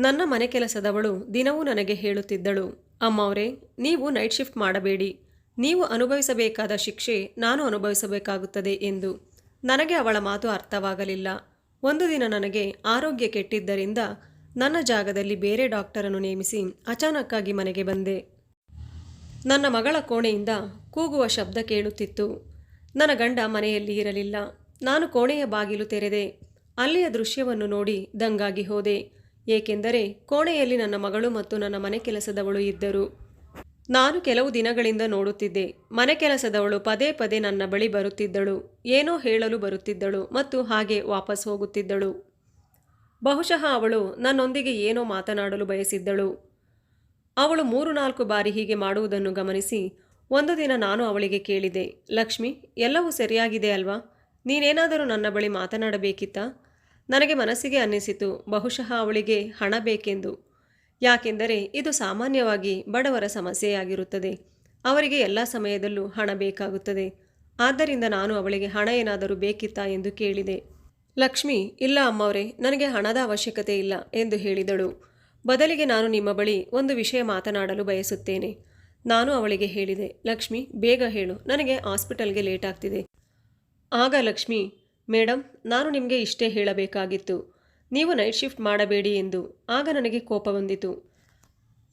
ನನ್ನ ಮನೆ ಕೆಲಸದವಳು ದಿನವೂ ನನಗೆ ಹೇಳುತ್ತಿದ್ದಳು, ಅಮ್ಮವರೇ, ನೀವು ನೈಟ್ ಶಿಫ್ಟ್ ಮಾಡಬೇಡಿ. ನೀವು ಅನುಭವಿಸಬೇಕಾದ ಶಿಕ್ಷೆ ನಾನು ಅನುಭವಿಸಬೇಕಾಗುತ್ತದೆ ಎಂದು. ನನಗೆ ಅವಳ ಮಾತು ಅರ್ಥವಾಗಲಿಲ್ಲ. ಒಂದು ದಿನ ನನಗೆ ಆರೋಗ್ಯ ಕೆಟ್ಟಿದ್ದರಿಂದ ನನ್ನ ಜಾಗದಲ್ಲಿ ಬೇರೆ ಡಾಕ್ಟರನ್ನು ನೇಮಿಸಿ ಅಚಾನಕ್ಕಾಗಿ ಮನೆಗೆ ಬಂದೆ. ನನ್ನ ಮಗಳ ಕೋಣೆಯಿಂದ ಕೂಗುವ ಶಬ್ದ ಕೇಳುತ್ತಿತ್ತು. ನನ್ನ ಗಂಡ ಮನೆಯಲ್ಲಿ ಇರಲಿಲ್ಲ. ನಾನು ಕೋಣೆಯ ಬಾಗಿಲು ತೆರೆದೆ ಅಲ್ಲಿಯ ದೃಶ್ಯವನ್ನು ನೋಡಿ ದಂಗಾಗಿ ಹೋದೆ. ಏಕೆಂದರೆ ಕೋಣೆಯಲ್ಲಿ ನನ್ನ ಮಗಳು ಮತ್ತು ನನ್ನ ಮನೆ ಕೆಲಸದವಳು ಇದ್ದರು. ನಾನು ಕೆಲವು ದಿನಗಳಿಂದ ನೋಡುತ್ತಿದ್ದೆ. ಮನೆ ಕೆಲಸದವಳು ಪದೇ ಪದೇ ನನ್ನ ಬಳಿ ಬರುತ್ತಿದ್ದಳು. ಏನೋ ಹೇಳಲು ಬರುತ್ತಿದ್ದಳು ಮತ್ತು ಹಾಗೆ ವಾಪಸ್ ಹೋಗುತ್ತಿದ್ದಳು. ಬಹುಶಃ ಅವಳು ನನ್ನೊಂದಿಗೆ ಏನೋ ಮಾತನಾಡಲು ಬಯಸಿದ್ದಳು. ಅವಳು ಮೂರು ನಾಲ್ಕು ಬಾರಿ ಹೀಗೆ ಮಾಡುವುದನ್ನು ಗಮನಿಸಿ ಒಂದು ದಿನ ನಾನು ಅವಳಿಗೆ ಕೇಳಿದೆ, ಲಕ್ಷ್ಮಿ, ಎಲ್ಲವೂ ಸರಿಯಾಗಿದೆ ಅಲ್ವಾ? ನೀನೇನಾದರೂ ನನ್ನ ಬಳಿ ಮಾತನಾಡಬೇಕಿತ್ತಾ? ನನಗೆ ಮನಸ್ಸಿಗೆ ಅನ್ನಿಸಿತು, ಬಹುಶಃ ಅವಳಿಗೆ ಹಣ ಬೇಕೆಂದು. ಯಾಕೆಂದರೆ ಇದು ಸಾಮಾನ್ಯವಾಗಿ ಬಡವರ ಸಮಸ್ಯೆಯಾಗಿರುತ್ತದೆ. ಅವರಿಗೆ ಎಲ್ಲ ಸಮಯದಲ್ಲೂ ಹಣ ಬೇಕಾಗುತ್ತದೆ. ಆದ್ದರಿಂದ ನಾನು ಅವಳಿಗೆ ಹಣ ಏನಾದರೂ ಬೇಕಿತ್ತಾ ಎಂದು ಕೇಳಿದೆ. ಲಕ್ಷ್ಮಿ, ಇಲ್ಲ ಅಮ್ಮವರೇ, ನನಗೆ ಹಣದ ಅವಶ್ಯಕತೆ ಇಲ್ಲ ಎಂದು ಹೇಳಿದಳು. ಬದಲಿಗೆ ನಾನು ನಿಮ್ಮ ಬಳಿ ಒಂದು ವಿಷಯ ಮಾತನಾಡಲು ಬಯಸುತ್ತೇನೆ. ನಾನು ಅವಳಿಗೆ ಹೇಳಿದೆ, ಲಕ್ಷ್ಮಿ, ಬೇಗ ಹೇಳು, ನನಗೆ ಹಾಸ್ಪಿಟಲ್ಗೆ ಲೇಟ್ ಆಗ್ತಿದೆ. ಆಗ ಲಕ್ಷ್ಮಿ ಮೇಡಮ್ ನಾನು ನಿಮಗೆ ಇಷ್ಟೇ ಹೇಳಬೇಕಾಗಿತ್ತು. ನೀವು ನೈಟ್ ಶಿಫ್ಟ್ ಮಾಡಬೇಡಿ ಎಂದು. ಆಗ ನನಗೆ ಕೋಪ ಬಂದಿತು.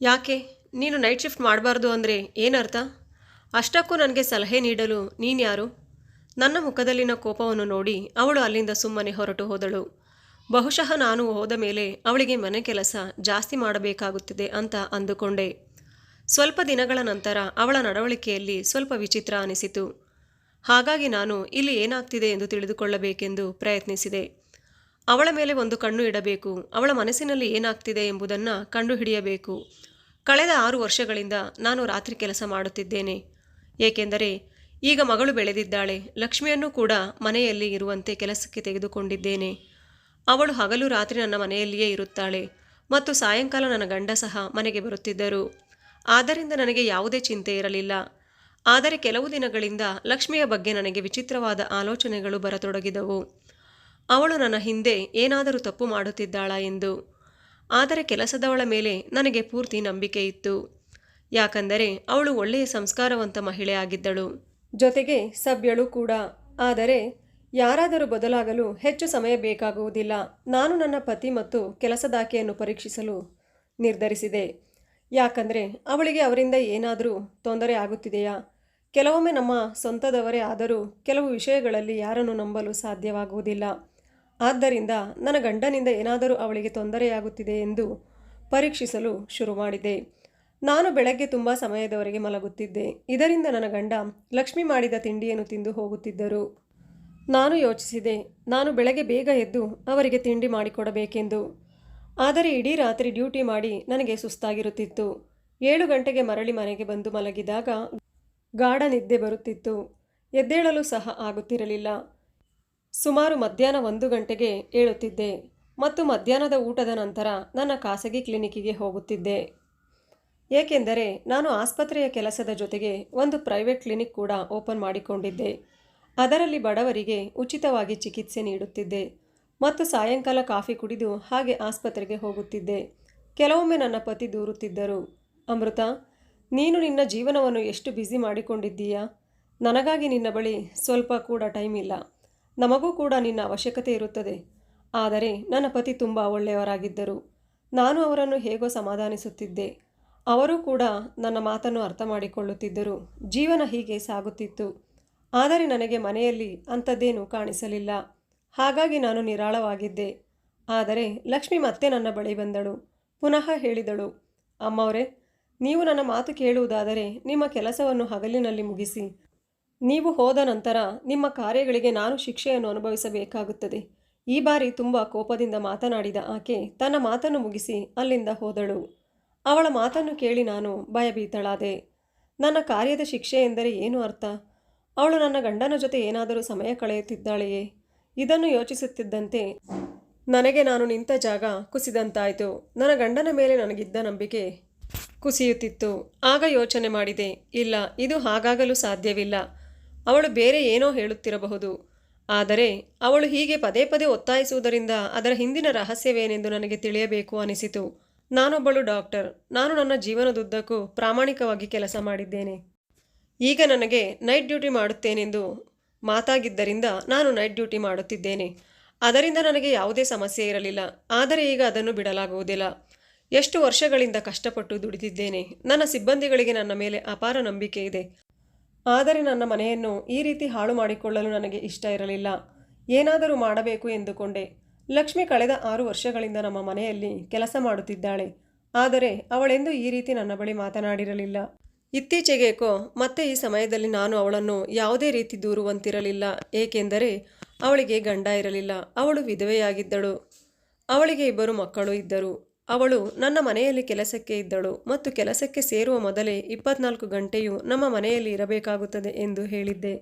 ಯಾಕೆ? ನೀನು ನೈಟ್ ಶಿಫ್ಟ್ ಮಾಡಬಾರ್ದು ಅಂದರೆ ಏನರ್ಥ ಅಷ್ಟಕ್ಕೂ ನನಗೆ ಸಲಹೆ ನೀಡಲು ನೀನ್ಯಾರು ನನ್ನ ಮುಖದಲ್ಲಿನ ಕೋಪವನ್ನು ನೋಡಿ ಅವಳು ಅಲ್ಲಿಂದ ಸುಮ್ಮನೆ ಹೊರಟು ಹೋದಳು. ಬಹುಶಃ ನಾನು ಹೋದ ಮೇಲೆ ಅವಳಿಗೆ ಮನೆ ಕೆಲಸ ಜಾಸ್ತಿ ಮಾಡಬೇಕಾಗುತ್ತದೆ ಅಂತ ಅಂದುಕೊಂಡೆ. ಸ್ವಲ್ಪ ದಿನಗಳ ನಂತರ ಅವಳ ನಡವಳಿಕೆಯಲ್ಲಿ ಸ್ವಲ್ಪ ವಿಚಿತ್ರ ಅನಿಸಿತು. ಹಾಗಾಗಿ ನಾನು ಇಲ್ಲಿ ಏನಾಗ್ತಿದೆ ಎಂದು ತಿಳಿದುಕೊಳ್ಳಬೇಕೆಂದು ಪ್ರಯತ್ನಿಸಿದೆ. ಅವಳ ಮೇಲೆ ಒಂದು ಕಣ್ಣು ಇಡಬೇಕು. ಅವಳ ಮನಸ್ಸಿನಲ್ಲಿ ಏನಾಗ್ತಿದೆ ಎಂಬುದನ್ನು ಕಂಡುಹಿಡಿಯಬೇಕು. ಕಳೆದ ಆರು ವರ್ಷಗಳಿಂದ ನಾನು ರಾತ್ರಿ ಕೆಲಸ ಮಾಡುತ್ತಿದ್ದೇನೆ. ಏಕೆಂದರೆ ಈಗ ಮಗಳು ಬೆಳೆದಿದ್ದಾಳೆ. ಲಕ್ಷ್ಮಿಯನ್ನು ಕೂಡ ಮನೆಯಲ್ಲಿ ಇರುವಂತೆ ಕೆಲಸಕ್ಕೆ ತೆಗೆದುಕೊಂಡಿದ್ದೇನೆ. ಅವಳು ಹಗಲು ರಾತ್ರಿ ನನ್ನ ಮನೆಯಲ್ಲಿಯೇ ಇರುತ್ತಾಳೆ ಮತ್ತು ಸಾಯಂಕಾಲ ನನ್ನ ಗಂಡ ಸಹ ಮನೆಗೆ ಬರುತ್ತಿದ್ದರು. ಆದ್ದರಿಂದ ನನಗೆ ಯಾವುದೇ ಚಿಂತೆ ಇರಲಿಲ್ಲ. ಆದರೆ ಕೆಲವು ದಿನಗಳಿಂದ ಲಕ್ಷ್ಮಿಯ ಬಗ್ಗೆ ನನಗೆ ವಿಚಿತ್ರವಾದ ಆಲೋಚನೆಗಳು ಬರತೊಡಗಿದವು. ಅವಳು ನನ್ನ ಹಿಂದೆ ಏನಾದರೂ ತಪ್ಪು ಮಾಡುತ್ತಿದ್ದಾಳ ಎಂದು. ಆದರೆ ಕೆಲಸದವಳ ಮೇಲೆ ನನಗೆ ಪೂರ್ತಿ ನಂಬಿಕೆ ಇತ್ತು. ಯಾಕಂದರೆ ಅವಳು ಒಳ್ಳೆಯ ಸಂಸ್ಕಾರವಂತ ಮಹಿಳೆ ಆಗಿದ್ದಳು. ಜೊತೆಗೆ ಸಭ್ಯಳು ಕೂಡ. ಆದರೆ ಯಾರಾದರೂ ಬದಲಾಗಲು ಹೆಚ್ಚು ಸಮಯ ಬೇಕಾಗುವುದಿಲ್ಲ. ನಾನು ನನ್ನ ಪತಿ ಮತ್ತು ಕೆಲಸದಾಕೆಯನ್ನು ಪರೀಕ್ಷಿಸಲು ನಿರ್ಧರಿಸಿದೆ. ಯಾಕಂದರೆ ಅವಳಿಗೆ ಅವರಿಂದ ಏನಾದರೂ ತೊಂದರೆ ಆಗುತ್ತಿದೆಯಾ? ಕೆಲವೊಮ್ಮೆ ನಮ್ಮ ಸ್ವಂತದವರೇ ಆದರೂ ಕೆಲವು ವಿಷಯಗಳಲ್ಲಿ ಯಾರನ್ನು ನಂಬಲು ಸಾಧ್ಯವಾಗುವುದಿಲ್ಲ. ಆದ್ದರಿಂದ ನನ್ನ ಗಂಡನಿಂದ ಏನಾದರೂ ಅವಳಿಗೆ ತೊಂದರೆಯಾಗುತ್ತಿದೆ ಎಂದು ಪರೀಕ್ಷಿಸಲು ಶುರು ಮಾಡಿದೆ ನಾನು ಬೆಳಗ್ಗೆ ತುಂಬ ಸಮಯದವರೆಗೆ ಮಲಗುತ್ತಿದ್ದೆ. ಇದರಿಂದ ನನ್ನ ಗಂಡ ಲಕ್ಷ್ಮಿ ಮಾಡಿದ ತಿಂಡಿಯನ್ನು ತಿಂದು ಹೋಗುತ್ತಿದ್ದರು. ನಾನು ಯೋಚಿಸಿದೆ, ನಾನು ಬೆಳಗ್ಗೆ ಬೇಗ ಎದ್ದು ಅವರಿಗೆ ತಿಂಡಿ ಮಾಡಿಕೊಡಬೇಕೆಂದು. ಆದರೆ ಇಡೀ ರಾತ್ರಿ ಡ್ಯೂಟಿ ಮಾಡಿ ನನಗೆ ಸುಸ್ತಾಗಿರುತ್ತಿತ್ತು. ಏಳು ಗಂಟೆಗೆ ಮರಳಿ ಮನೆಗೆ ಬಂದು ಮಲಗಿದಾಗ ಗಾಢ ನಿದ್ದೆ ಬರುತ್ತಿತ್ತು. ಎದ್ದೇಳಲು ಸಹ ಆಗುತ್ತಿರಲಿಲ್ಲ. ಸುಮಾರು ಮಧ್ಯಾಹ್ನ ಒಂದು ಗಂಟೆಗೆ ಏಳುತ್ತಿದ್ದೆ. ಮತ್ತು ಮಧ್ಯಾಹ್ನದ ಊಟದ ನಂತರ ನನ್ನ ಖಾಸಗಿ ಕ್ಲಿನಿಕ್ಕಿಗೆ ಹೋಗುತ್ತಿದ್ದೆ. ಏಕೆಂದರೆ ನಾನು ಆಸ್ಪತ್ರೆಯ ಕೆಲಸದ ಜೊತೆಗೆ ಒಂದು ಪ್ರೈವೇಟ್ ಕ್ಲಿನಿಕ್ ಕೂಡ ಓಪನ್ ಮಾಡಿಕೊಂಡಿದ್ದೆ. ಅದರಲ್ಲಿ ಬಡವರಿಗೆ ಉಚಿತವಾಗಿ ಚಿಕಿತ್ಸೆ ನೀಡುತ್ತಿದ್ದೆ. ಮತ್ತು ಸಾಯಂಕಾಲ ಕಾಫಿ ಕುಡಿದು ಹಾಗೆ ಆಸ್ಪತ್ರೆಗೆ ಹೋಗುತ್ತಿದ್ದೆ. ಕೆಲವೊಮ್ಮೆ ನನ್ನ ಪತಿ ದೂರುತ್ತಿದ್ದರು. ಅಮೃತ ನೀನು ನಿನ್ನ ಜೀವನವನ್ನು ಎಷ್ಟು ಬ್ಯುಸಿ ಮಾಡಿಕೊಂಡಿದ್ದೀಯಾ? ನನಗಾಗಿ ನಿನ್ನ ಬಳಿ ಸ್ವಲ್ಪ ಕೂಡ ಟೈಮ್ ಇಲ್ಲ. ನಮಗೂ ಕೂಡ ನಿನ್ನ ಅವಶ್ಯಕತೆ ಇರುತ್ತದೆ. ಆದರೆ ನನ್ನ ಪತಿ ತುಂಬ ಒಳ್ಳೆಯವರಾಗಿದ್ದರು. ನಾನು ಅವರನ್ನು ಹೇಗೋ ಸಮಾಧಾನಿಸುತ್ತಿದ್ದೆ. ಅವರು ಕೂಡ ನನ್ನ ಮಾತನ್ನು ಅರ್ಥ ಮಾಡಿಕೊಳ್ಳುತ್ತಿದ್ದರು. ಜೀವನ ಹೀಗೆ ಸಾಗುತ್ತಿತ್ತು. ಆದರೆ ನನಗೆ ಮನೆಯಲ್ಲಿ ಅಂಥದ್ದೇನೂ ಕಾಣಿಸಲಿಲ್ಲ. ಹಾಗಾಗಿ ನಾನು ನಿರಾಳವಾಗಿದ್ದೆ. ಆದರೆ ಲಕ್ಷ್ಮಿ ಮತ್ತೆ ನನ್ನ ಬಳಿ ಬಂದಳು. ಪುನಃ ಹೇಳಿದಳು, ಅಮ್ಮವರೇ ನೀವು ನನ್ನ ಮಾತು ಕೇಳುವುದಾದರೆ ನಿಮ್ಮ ಕೆಲಸವನ್ನು ಹಗಲಿನಲ್ಲಿ ಮುಗಿಸಿ. ನೀವು ಹೋದ ನಂತರ ನಿಮ್ಮ ಕಾರ್ಯಗಳಿಗೆ ನಾನು ಶಿಕ್ಷೆಯನ್ನು ಅನುಭವಿಸಬೇಕಾಗುತ್ತದೆ. ಈ ಬಾರಿ ತುಂಬ ಕೋಪದಿಂದ ಮಾತನಾಡಿದ ಆಕೆ ತನ್ನ ಮಾತನ್ನು ಮುಗಿಸಿ ಅಲ್ಲಿಂದ ಹೋದಳು. ಅವಳ ಮಾತನ್ನು ಕೇಳಿ ನಾನು ಭಯಭೀತಳಾದೆ. ನನ್ನ ಕಾರ್ಯದ ಶಿಕ್ಷೆ ಎಂದರೆ ಏನು ಅರ್ಥ? ಅವಳು ನನ್ನ ಗಂಡನ ಜೊತೆ ಏನಾದರೂ ಸಮಯ ಕಳೆಯುತ್ತಿದ್ದಾಳೆಯೇ? ಇದನ್ನು ಯೋಚಿಸುತ್ತಿದ್ದಂತೆ ನನಗೆ ನಾನು ನಿಂತ ಜಾಗ ಕುಸಿದಂತಾಯಿತು. ನನ್ನ ಗಂಡನ ಮೇಲೆ ನನಗಿದ್ದ ನಂಬಿಕೆ ಕುಸಿಯುತ್ತಿತ್ತು. ಆಗ ಯೋಚನೆ ಮಾಡಿದೆ, ಇಲ್ಲ, ಇದು ಹಾಗಾಗಲು ಸಾಧ್ಯವಿಲ್ಲ. ಅವಳು ಬೇರೆ ಏನೋ ಹೇಳುತ್ತಿರಬಹುದು. ಆದರೆ ಅವಳು ಹೀಗೆ ಪದೇ ಪದೇ ಒತ್ತಾಯಿಸುವುದರಿಂದ ಅದರ ಹಿಂದಿನ ರಹಸ್ಯವೇನೆಂದು ನನಗೆ ತಿಳಿಯಬೇಕು ಅನಿಸಿತು. ನಾನೊಬ್ಬಳು ಡಾಕ್ಟರ್. ನಾನು ನನ್ನ ಜೀವನದುದ್ದಕ್ಕೂ ಪ್ರಾಮಾಣಿಕವಾಗಿ ಕೆಲಸ ಮಾಡಿದ್ದೇನೆ. ಈಗ ನನಗೆ ನೈಟ್ ಡ್ಯೂಟಿ ಮಾಡುತ್ತೇನೆಂದು ಮಾತಾಗಿದ್ದರಿಂದ ನಾನು ನೈಟ್ ಡ್ಯೂಟಿ ಮಾಡುತ್ತಿದ್ದೇನೆ. ಅದರಿಂದ ನನಗೆ ಯಾವುದೇ ಸಮಸ್ಯೆ ಇರಲಿಲ್ಲ. ಆದರೆ ಈಗ ಅದನ್ನು ಬಿಡಲಾಗುವುದಿಲ್ಲ. ಎಷ್ಟು ವರ್ಷಗಳಿಂದ ಕಷ್ಟಪಟ್ಟು ದುಡಿದಿದ್ದೇನೆ. ನನ್ನ ಸಿಬ್ಬಂದಿಗಳಿಗೆ ನನ್ನ ಮೇಲೆ ಅಪಾರ ನಂಬಿಕೆ ಇದೆ. ಆದರೆ ನನ್ನ ಮನೆಯನ್ನು ಈ ರೀತಿ ಹಾಳು ಮಾಡಿಕೊಳ್ಳಲು ನನಗೆ ಇಷ್ಟ ಇರಲಿಲ್ಲ. ಏನಾದರೂ ಮಾಡಬೇಕು ಎಂದುಕೊಂಡೆ. ಲಕ್ಷ್ಮಿ ಕಳೆದ ಆರು ವರ್ಷಗಳಿಂದ ನಮ್ಮ ಮನೆಯಲ್ಲಿ ಕೆಲಸ ಮಾಡುತ್ತಿದ್ದಾಳೆ. ಆದರೆ ಅವಳೆಂದು ಈ ರೀತಿ ನನ್ನ ಬಳಿ ಮಾತನಾಡಿರಲಿಲ್ಲ. ಇತ್ತೀಚೆಗೇಕೋ ಮತ್ತೆ ಈ ಸಮಯದಲ್ಲಿ ನಾನು ಅವಳನ್ನು ಯಾವುದೇ ರೀತಿ ದೂರುವಂತಿರಲಿಲ್ಲ. ಏಕೆಂದರೆ ಅವಳಿಗೆ ಗಂಡ ಇರಲಿಲ್ಲ. ಅವಳು ವಿಧವೆಯಾಗಿದ್ದಳು. ಅವಳಿಗೆ ಇಬ್ಬರು ಮಕ್ಕಳು ಇದ್ದರು. ಅವಳು ನನ್ನ ಮನೆಯಲ್ಲಿ ಕೆಲಸಕ್ಕೆ ಇದ್ದಳು ಮತ್ತು ಕೆಲಸಕ್ಕೆ ಸೇರುವ ಮೊದಲೇ ಇಪ್ಪತ್ನಾಲ್ಕು ಗಂಟೆಯೂ ನಮ್ಮ ಮನೆಯಲ್ಲಿ ಇರಬೇಕಾಗುತ್ತದೆ ಎಂದು ಹೇಳಿದ್ದೆ.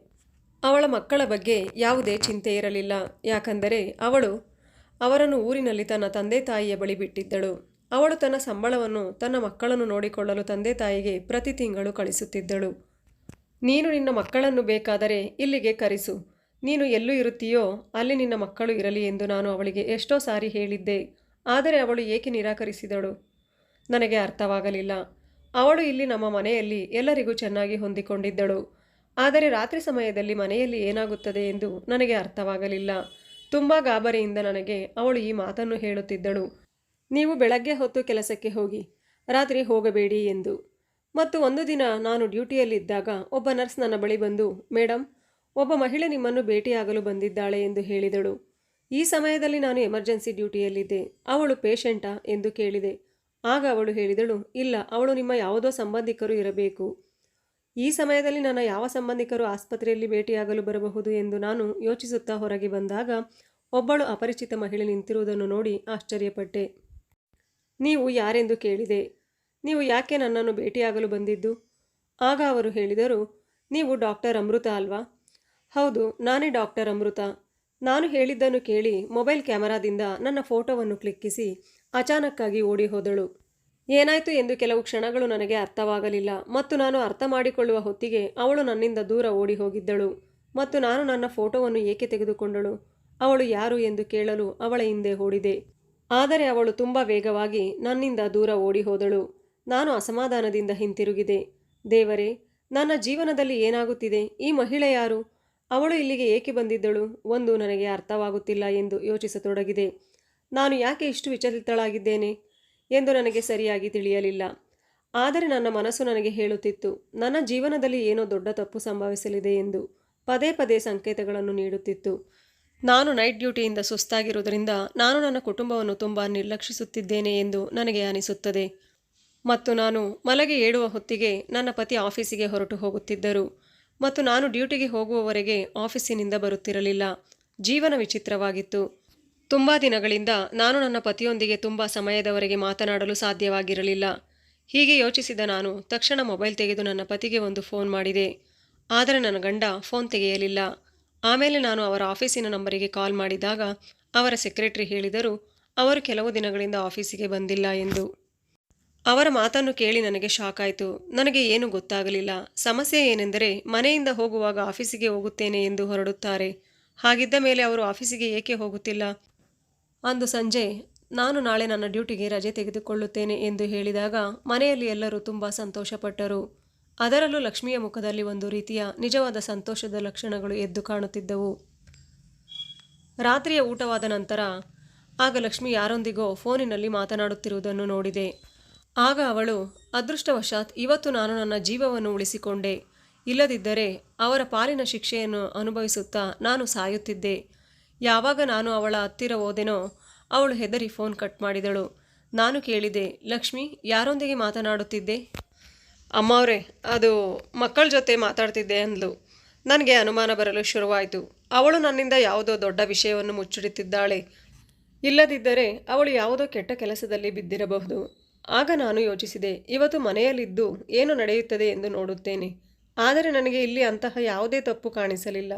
ಅವಳ ಮಕ್ಕಳ ಬಗ್ಗೆ ಯಾವುದೇ ಚಿಂತೆ ಇರಲಿಲ್ಲ. ಯಾಕಂದರೆ ಅವಳು ಅವರನ್ನು ಊರಿನಲ್ಲಿ ತನ್ನ ತಂದೆ ತಾಯಿಯ ಬಳಿ ಬಿಟ್ಟಿದ್ದಳು. ಅವಳು ತನ್ನ ಸಂಬಳವನ್ನು ತನ್ನ ಮಕ್ಕಳನ್ನು ನೋಡಿಕೊಳ್ಳಲು ತಂದೆ ತಾಯಿಗೆ ಪ್ರತಿ ತಿಂಗಳು ಕಳಿಸುತ್ತಿದ್ದಳು. ನೀನು ನಿನ್ನ ಮಕ್ಕಳನ್ನು ಬೇಕಾದರೆ ಇಲ್ಲಿಗೆ ಕರೆಸು. ನೀನು ಎಲ್ಲೂ ಇರುತ್ತೀಯೋ ಅಲ್ಲಿ ನಿನ್ನ ಮಕ್ಕಳು ಇರಲಿ ಎಂದು ನಾನು ಅವಳಿಗೆ ಎಷ್ಟೋ ಸಾರಿ ಹೇಳಿದ್ದೆ. ಆದರೆ ಅವಳು ಏಕೆ ನಿರಾಕರಿಸಿದಳು? ನನಗೆ ಅರ್ಥವಾಗಲಿಲ್ಲ. ಅವಳು ಇಲ್ಲಿ ನಮ್ಮ ಮನೆಯಲ್ಲಿ ಎಲ್ಲರಿಗೂ ಚೆನ್ನಾಗಿ ಹೊಂದಿಕೊಂಡಿದ್ದಳು. ಆದರೆ ರಾತ್ರಿ ಸಮಯದಲ್ಲಿ ಮನೆಯಲ್ಲಿ ಏನಾಗುತ್ತದೆ ಎಂದು ನನಗೆ ಅರ್ಥವಾಗಲಿಲ್ಲ. ತುಂಬ ಗಾಬರಿಯಿಂದ ನನಗೆ ಅವಳು ಈ ಮಾತನ್ನು ಹೇಳುತ್ತಿದ್ದಳು. ನೀವು ಬೆಳಗ್ಗೆ ಹೊತ್ತು ಕೆಲಸಕ್ಕೆ ಹೋಗಿ, ರಾತ್ರಿ ಹೋಗಬೇಡಿ ಎಂದು. ಮತ್ತು ಒಂದು ದಿನ ನಾನು ಡ್ಯೂಟಿಯಲ್ಲಿದ್ದಾಗ ಒಬ್ಬ ನರ್ಸ್ ನನ್ನ ಬಳಿ ಬಂದು ಮೇಡಮ್ ಒಬ್ಬ ಮಹಿಳೆ ನಿಮ್ಮನ್ನು ಭೇಟಿಯಾಗಲು ಬಂದಿದ್ದಾಳೆ ಎಂದು ಹೇಳಿದಳು. ಈ ಸಮಯದಲ್ಲಿ ನಾನು ಎಮರ್ಜೆನ್ಸಿ ಡ್ಯೂಟಿಯಲ್ಲಿದ್ದೆ. ಅವಳು ಪೇಷಂಟಾ ಎಂದು ಕೇಳಿದೆ. ಆಗ ಅವಳು ಹೇಳಿದಳು, ಇಲ್ಲ, ಅವಳು ನಿಮ್ಮ ಯಾವುದೋ ಸಂಬಂಧಿಕರು ಇರಬೇಕು. ಈ ಸಮಯದಲ್ಲಿ ನನ್ನ ಯಾವ ಸಂಬಂಧಿಕರು ಆಸ್ಪತ್ರೆಯಲ್ಲಿ ಭೇಟಿಯಾಗಲು ಬರಬಹುದು ಎಂದು ನಾನು ಯೋಚಿಸುತ್ತಾ ಹೊರಗೆ ಬಂದಾಗ ಒಬ್ಬಳು ಅಪರಿಚಿತ ಮಹಿಳೆ ನಿಂತಿರುವುದನ್ನು ನೋಡಿ ಆಶ್ಚರ್ಯಪಟ್ಟೆ. ನೀವು ಯಾರೆಂದು ಕೇಳಿದೆ. ನೀವು ಯಾಕೆ ನನ್ನನ್ನು ಭೇಟಿಯಾಗಲು ಬಂದಿದ್ದು? ಆಗ ಅವರು ಹೇಳಿದರು, ನೀವು ಡಾಕ್ಟರ್ ಅಮೃತ ಅಲ್ವಾ? ಹೌದು, ನಾನೇ ಡಾಕ್ಟರ್ ಅಮೃತ. ನಾನು ಹೇಳಿದ್ದನ್ನು ಕೇಳಿ ಮೊಬೈಲ್ ಕ್ಯಾಮರಾದಿಂದ ನನ್ನ ಫೋಟೋವನ್ನು ಕ್ಲಿಕ್ಕಿಸಿ ಅಚಾನಕ್ಕಾಗಿ ಓಡಿ ಹೋದಳು. ಏನಾಯಿತು ಎಂದು ಕೆಲವು ಕ್ಷಣಗಳು ನನಗೆ ಅರ್ಥವಾಗಲಿಲ್ಲ ಮತ್ತು ನಾನು ಅರ್ಥ ಮಾಡಿಕೊಳ್ಳುವ ಹೊತ್ತಿಗೆ ಅವಳು ನನ್ನಿಂದ ದೂರ ಓಡಿ ಹೋಗಿದ್ದಳು ಮತ್ತು ನಾನು ನನ್ನ ಫೋಟೋವನ್ನು ಏಕೆ ತೆಗೆದುಕೊಂಡಳು? ಅವಳು ಯಾರು ಎಂದು ಕೇಳಲು ಅವಳ ಹಿಂದೆ ಓಡಿದೆ. ಆದರೆ ಅವಳು ತುಂಬ ವೇಗವಾಗಿ ನನ್ನಿಂದ ದೂರ ಓಡಿ ಹೋದಳು. ನಾನು ಅಸಮಾಧಾನದಿಂದ ಹಿಂತಿರುಗಿದೆ. ದೇವರೇ, ನನ್ನ ಜೀವನದಲ್ಲಿ ಏನಾಗುತ್ತಿದೆ? ಈ ಮಹಿಳೆ ಯಾರು? ಅವಳು ಇಲ್ಲಿಗೆ ಏಕೆ ಬಂದಿದ್ದಳು? ಒಂದು ನನಗೆ ಅರ್ಥವಾಗುತ್ತಿಲ್ಲ ಎಂದು ಯೋಚಿಸತೊಡಗಿದೆ. ನಾನು ಯಾಕೆ ಇಷ್ಟು ವಿಚಲಿತಳಾಗಿದ್ದೇನೆ ಎಂದು ನನಗೆ ಸರಿಯಾಗಿ ತಿಳಿಯಲಿಲ್ಲ. ಆದರೆ ನನ್ನ ಮನಸ್ಸು ನನಗೆ ಹೇಳುತ್ತಿತ್ತು, ನನ್ನ ಜೀವನದಲ್ಲಿ ಏನೋ ದೊಡ್ಡ ತಪ್ಪು ಸಂಭವಿಸಲಿದೆ ಎಂದು ಪದೇ ಪದೇ ಸಂಕೇತಗಳನ್ನು ನೀಡುತ್ತಿತ್ತು. ನಾನು ನೈಟ್ ಡ್ಯೂಟಿಯಿಂದ ಸುಸ್ತಾಗಿರುವುದರಿಂದ ನಾನು ನನ್ನ ಕುಟುಂಬವನ್ನು ತುಂಬ ನಿರ್ಲಕ್ಷಿಸುತ್ತಿದ್ದೇನೆ ಎಂದು ನನಗೆ ಅನಿಸುತ್ತದೆ. ಮತ್ತು ನಾನು ಮಲಗೆ ಏಳುವ ಹೊತ್ತಿಗೆ ನನ್ನ ಪತಿ ಆಫೀಸಿಗೆ ಹೊರಟು ಹೋಗುತ್ತಿದ್ದರು. ಮತ್ತು ನಾನು ಡ್ಯೂಟಿಗೆ ಹೋಗುವವರೆಗೆ ಆಫೀಸಿನಿಂದ ಬರುತ್ತಿರಲಿಲ್ಲ. ಜೀವನ ವಿಚಿತ್ರವಾಗಿತ್ತು. ತುಂಬ ದಿನಗಳಿಂದ ನಾನು ನನ್ನ ಪತಿಯೊಂದಿಗೆ ತುಂಬ ಸಮಯದವರೆಗೆ ಮಾತನಾಡಲು ಸಾಧ್ಯವಾಗಿರಲಿಲ್ಲ. ಹೀಗೆ ಯೋಚಿಸಿದ ನಾನು ತಕ್ಷಣ ಮೊಬೈಲ್ ತೆಗೆದು ನನ್ನ ಪತಿಗೆ ಒಂದು ಫೋನ್ ಮಾಡಿದೆ. ಆದರೆ ನನ್ನ ಗಂಡ ಫೋನ್ ತೆಗೆಯಲಿಲ್ಲ. ಆಮೇಲೆ ನಾನು ಅವರ ಆಫೀಸಿನ ನಂಬರಿಗೆ ಕಾಲ್ ಮಾಡಿದಾಗ ಅವರ ಸೆಕ್ರೆಟರಿ ಹೇಳಿದರು, ಅವರು ಕೆಲವು ದಿನಗಳಿಂದ ಆಫೀಸಿಗೆ ಬಂದಿಲ್ಲ ಎಂದು. ಅವರ ಮಾತನ್ನು ಕೇಳಿ ನನಗೆ ಶಾಕ್ ಆಯಿತು. ನನಗೆ ಏನು ಗೊತ್ತಾಗಲಿಲ್ಲ. ಸಮಸ್ಯೆ ಏನೆಂದರೆ ಮನೆಯಿಂದ ಹೋಗುವಾಗ ಆಫೀಸಿಗೆ ಹೋಗುತ್ತೇನೆ ಎಂದು ಹೊರಡುತ್ತಾರೆ. ಹಾಗಿದ್ದ ಮೇಲೆ ಅವರು ಆಫೀಸಿಗೆ ಏಕೆ ಹೋಗುತ್ತಿಲ್ಲ? ಅಂದು ಸಂಜೆ ನಾನು ನಾಳೆ ನನ್ನ ಡ್ಯೂಟಿಗೆ ರಜೆ ತೆಗೆದುಕೊಳ್ಳುತ್ತೇನೆ ಎಂದು ಹೇಳಿದಾಗ ಮನೆಯಲ್ಲಿ ಎಲ್ಲರೂ ತುಂಬ ಸಂತೋಷಪಟ್ಟರು. ಅದರಲ್ಲೂ ಲಕ್ಷ್ಮಿಯ ಮುಖದಲ್ಲಿ ಒಂದು ರೀತಿಯ ನಿಜವಾದ ಸಂತೋಷದ ಲಕ್ಷಣಗಳು ಎದ್ದು ಕಾಣುತ್ತಿದ್ದವು. ರಾತ್ರಿಯ ಊಟವಾದ ನಂತರ ಆಗ ಲಕ್ಷ್ಮಿ ಯಾರೊಂದಿಗೋ ಫೋನಿನಲ್ಲಿ ಮಾತನಾಡುತ್ತಿರುವುದನ್ನು ನೋಡಿದೆ. ಆಗ ಅವಳು, ಅದೃಷ್ಟವಶಾತ್ ಇವತ್ತು ನಾನು ನನ್ನ ಜೀವವನ್ನು ಉಳಿಸಿಕೊಂಡೆ. ಇಲ್ಲದಿದ್ದರೆ ಅವರ ಪಾಲಿನ ಶಿಕ್ಷೆಯನ್ನು ಅನುಭವಿಸುತ್ತಾ ನಾನು ಸಾಯುತ್ತಿದ್ದೆ. ಯಾವಾಗ ನಾನು ಅವಳ ಹತ್ತಿರ ಹೋದೆನೋ ಅವಳು ಹೆದರಿ ಫೋನ್ ಕಟ್ ಮಾಡಿದಳು. ನಾನು ಕೇಳಿದೆ, ಲಕ್ಷ್ಮಿ, ಯಾರೊಂದಿಗೆ ಮಾತನಾಡುತ್ತಿದ್ದೆ? ಅಮ್ಮವ್ರೆ, ಅದು ಮಕ್ಕಳ ಜೊತೆ ಮಾತಾಡ್ತಿದ್ದೆ ಅಂದ್ಲು. ನನಗೆ ಅನುಮಾನ ಬರಲು ಶುರುವಾಯಿತು. ಅವಳು ನನ್ನಿಂದ ಯಾವುದೋ ದೊಡ್ಡ ವಿಷಯವನ್ನು ಮುಚ್ಚಿಡುತ್ತಿದ್ದಾಳೆ. ಇಲ್ಲದಿದ್ದರೆ ಅವಳು ಯಾವುದೋ ಕೆಟ್ಟ ಕೆಲಸದಲ್ಲಿ ಬಿದ್ದಿರಬಹುದು. ಆಗ ನಾನು ಯೋಚಿಸಿದೆ, ಇವತ್ತು ಮನೆಯಲ್ಲಿದ್ದು ಏನು ನಡೆಯುತ್ತದೆ ಎಂದು ನೋಡುತ್ತೇನೆ. ಆದರೆ ನನಗೆ ಇಲ್ಲಿ ಅಂತಹ ಯಾವುದೇ ತಪ್ಪು ಕಾಣಿಸಲಿಲ್ಲ.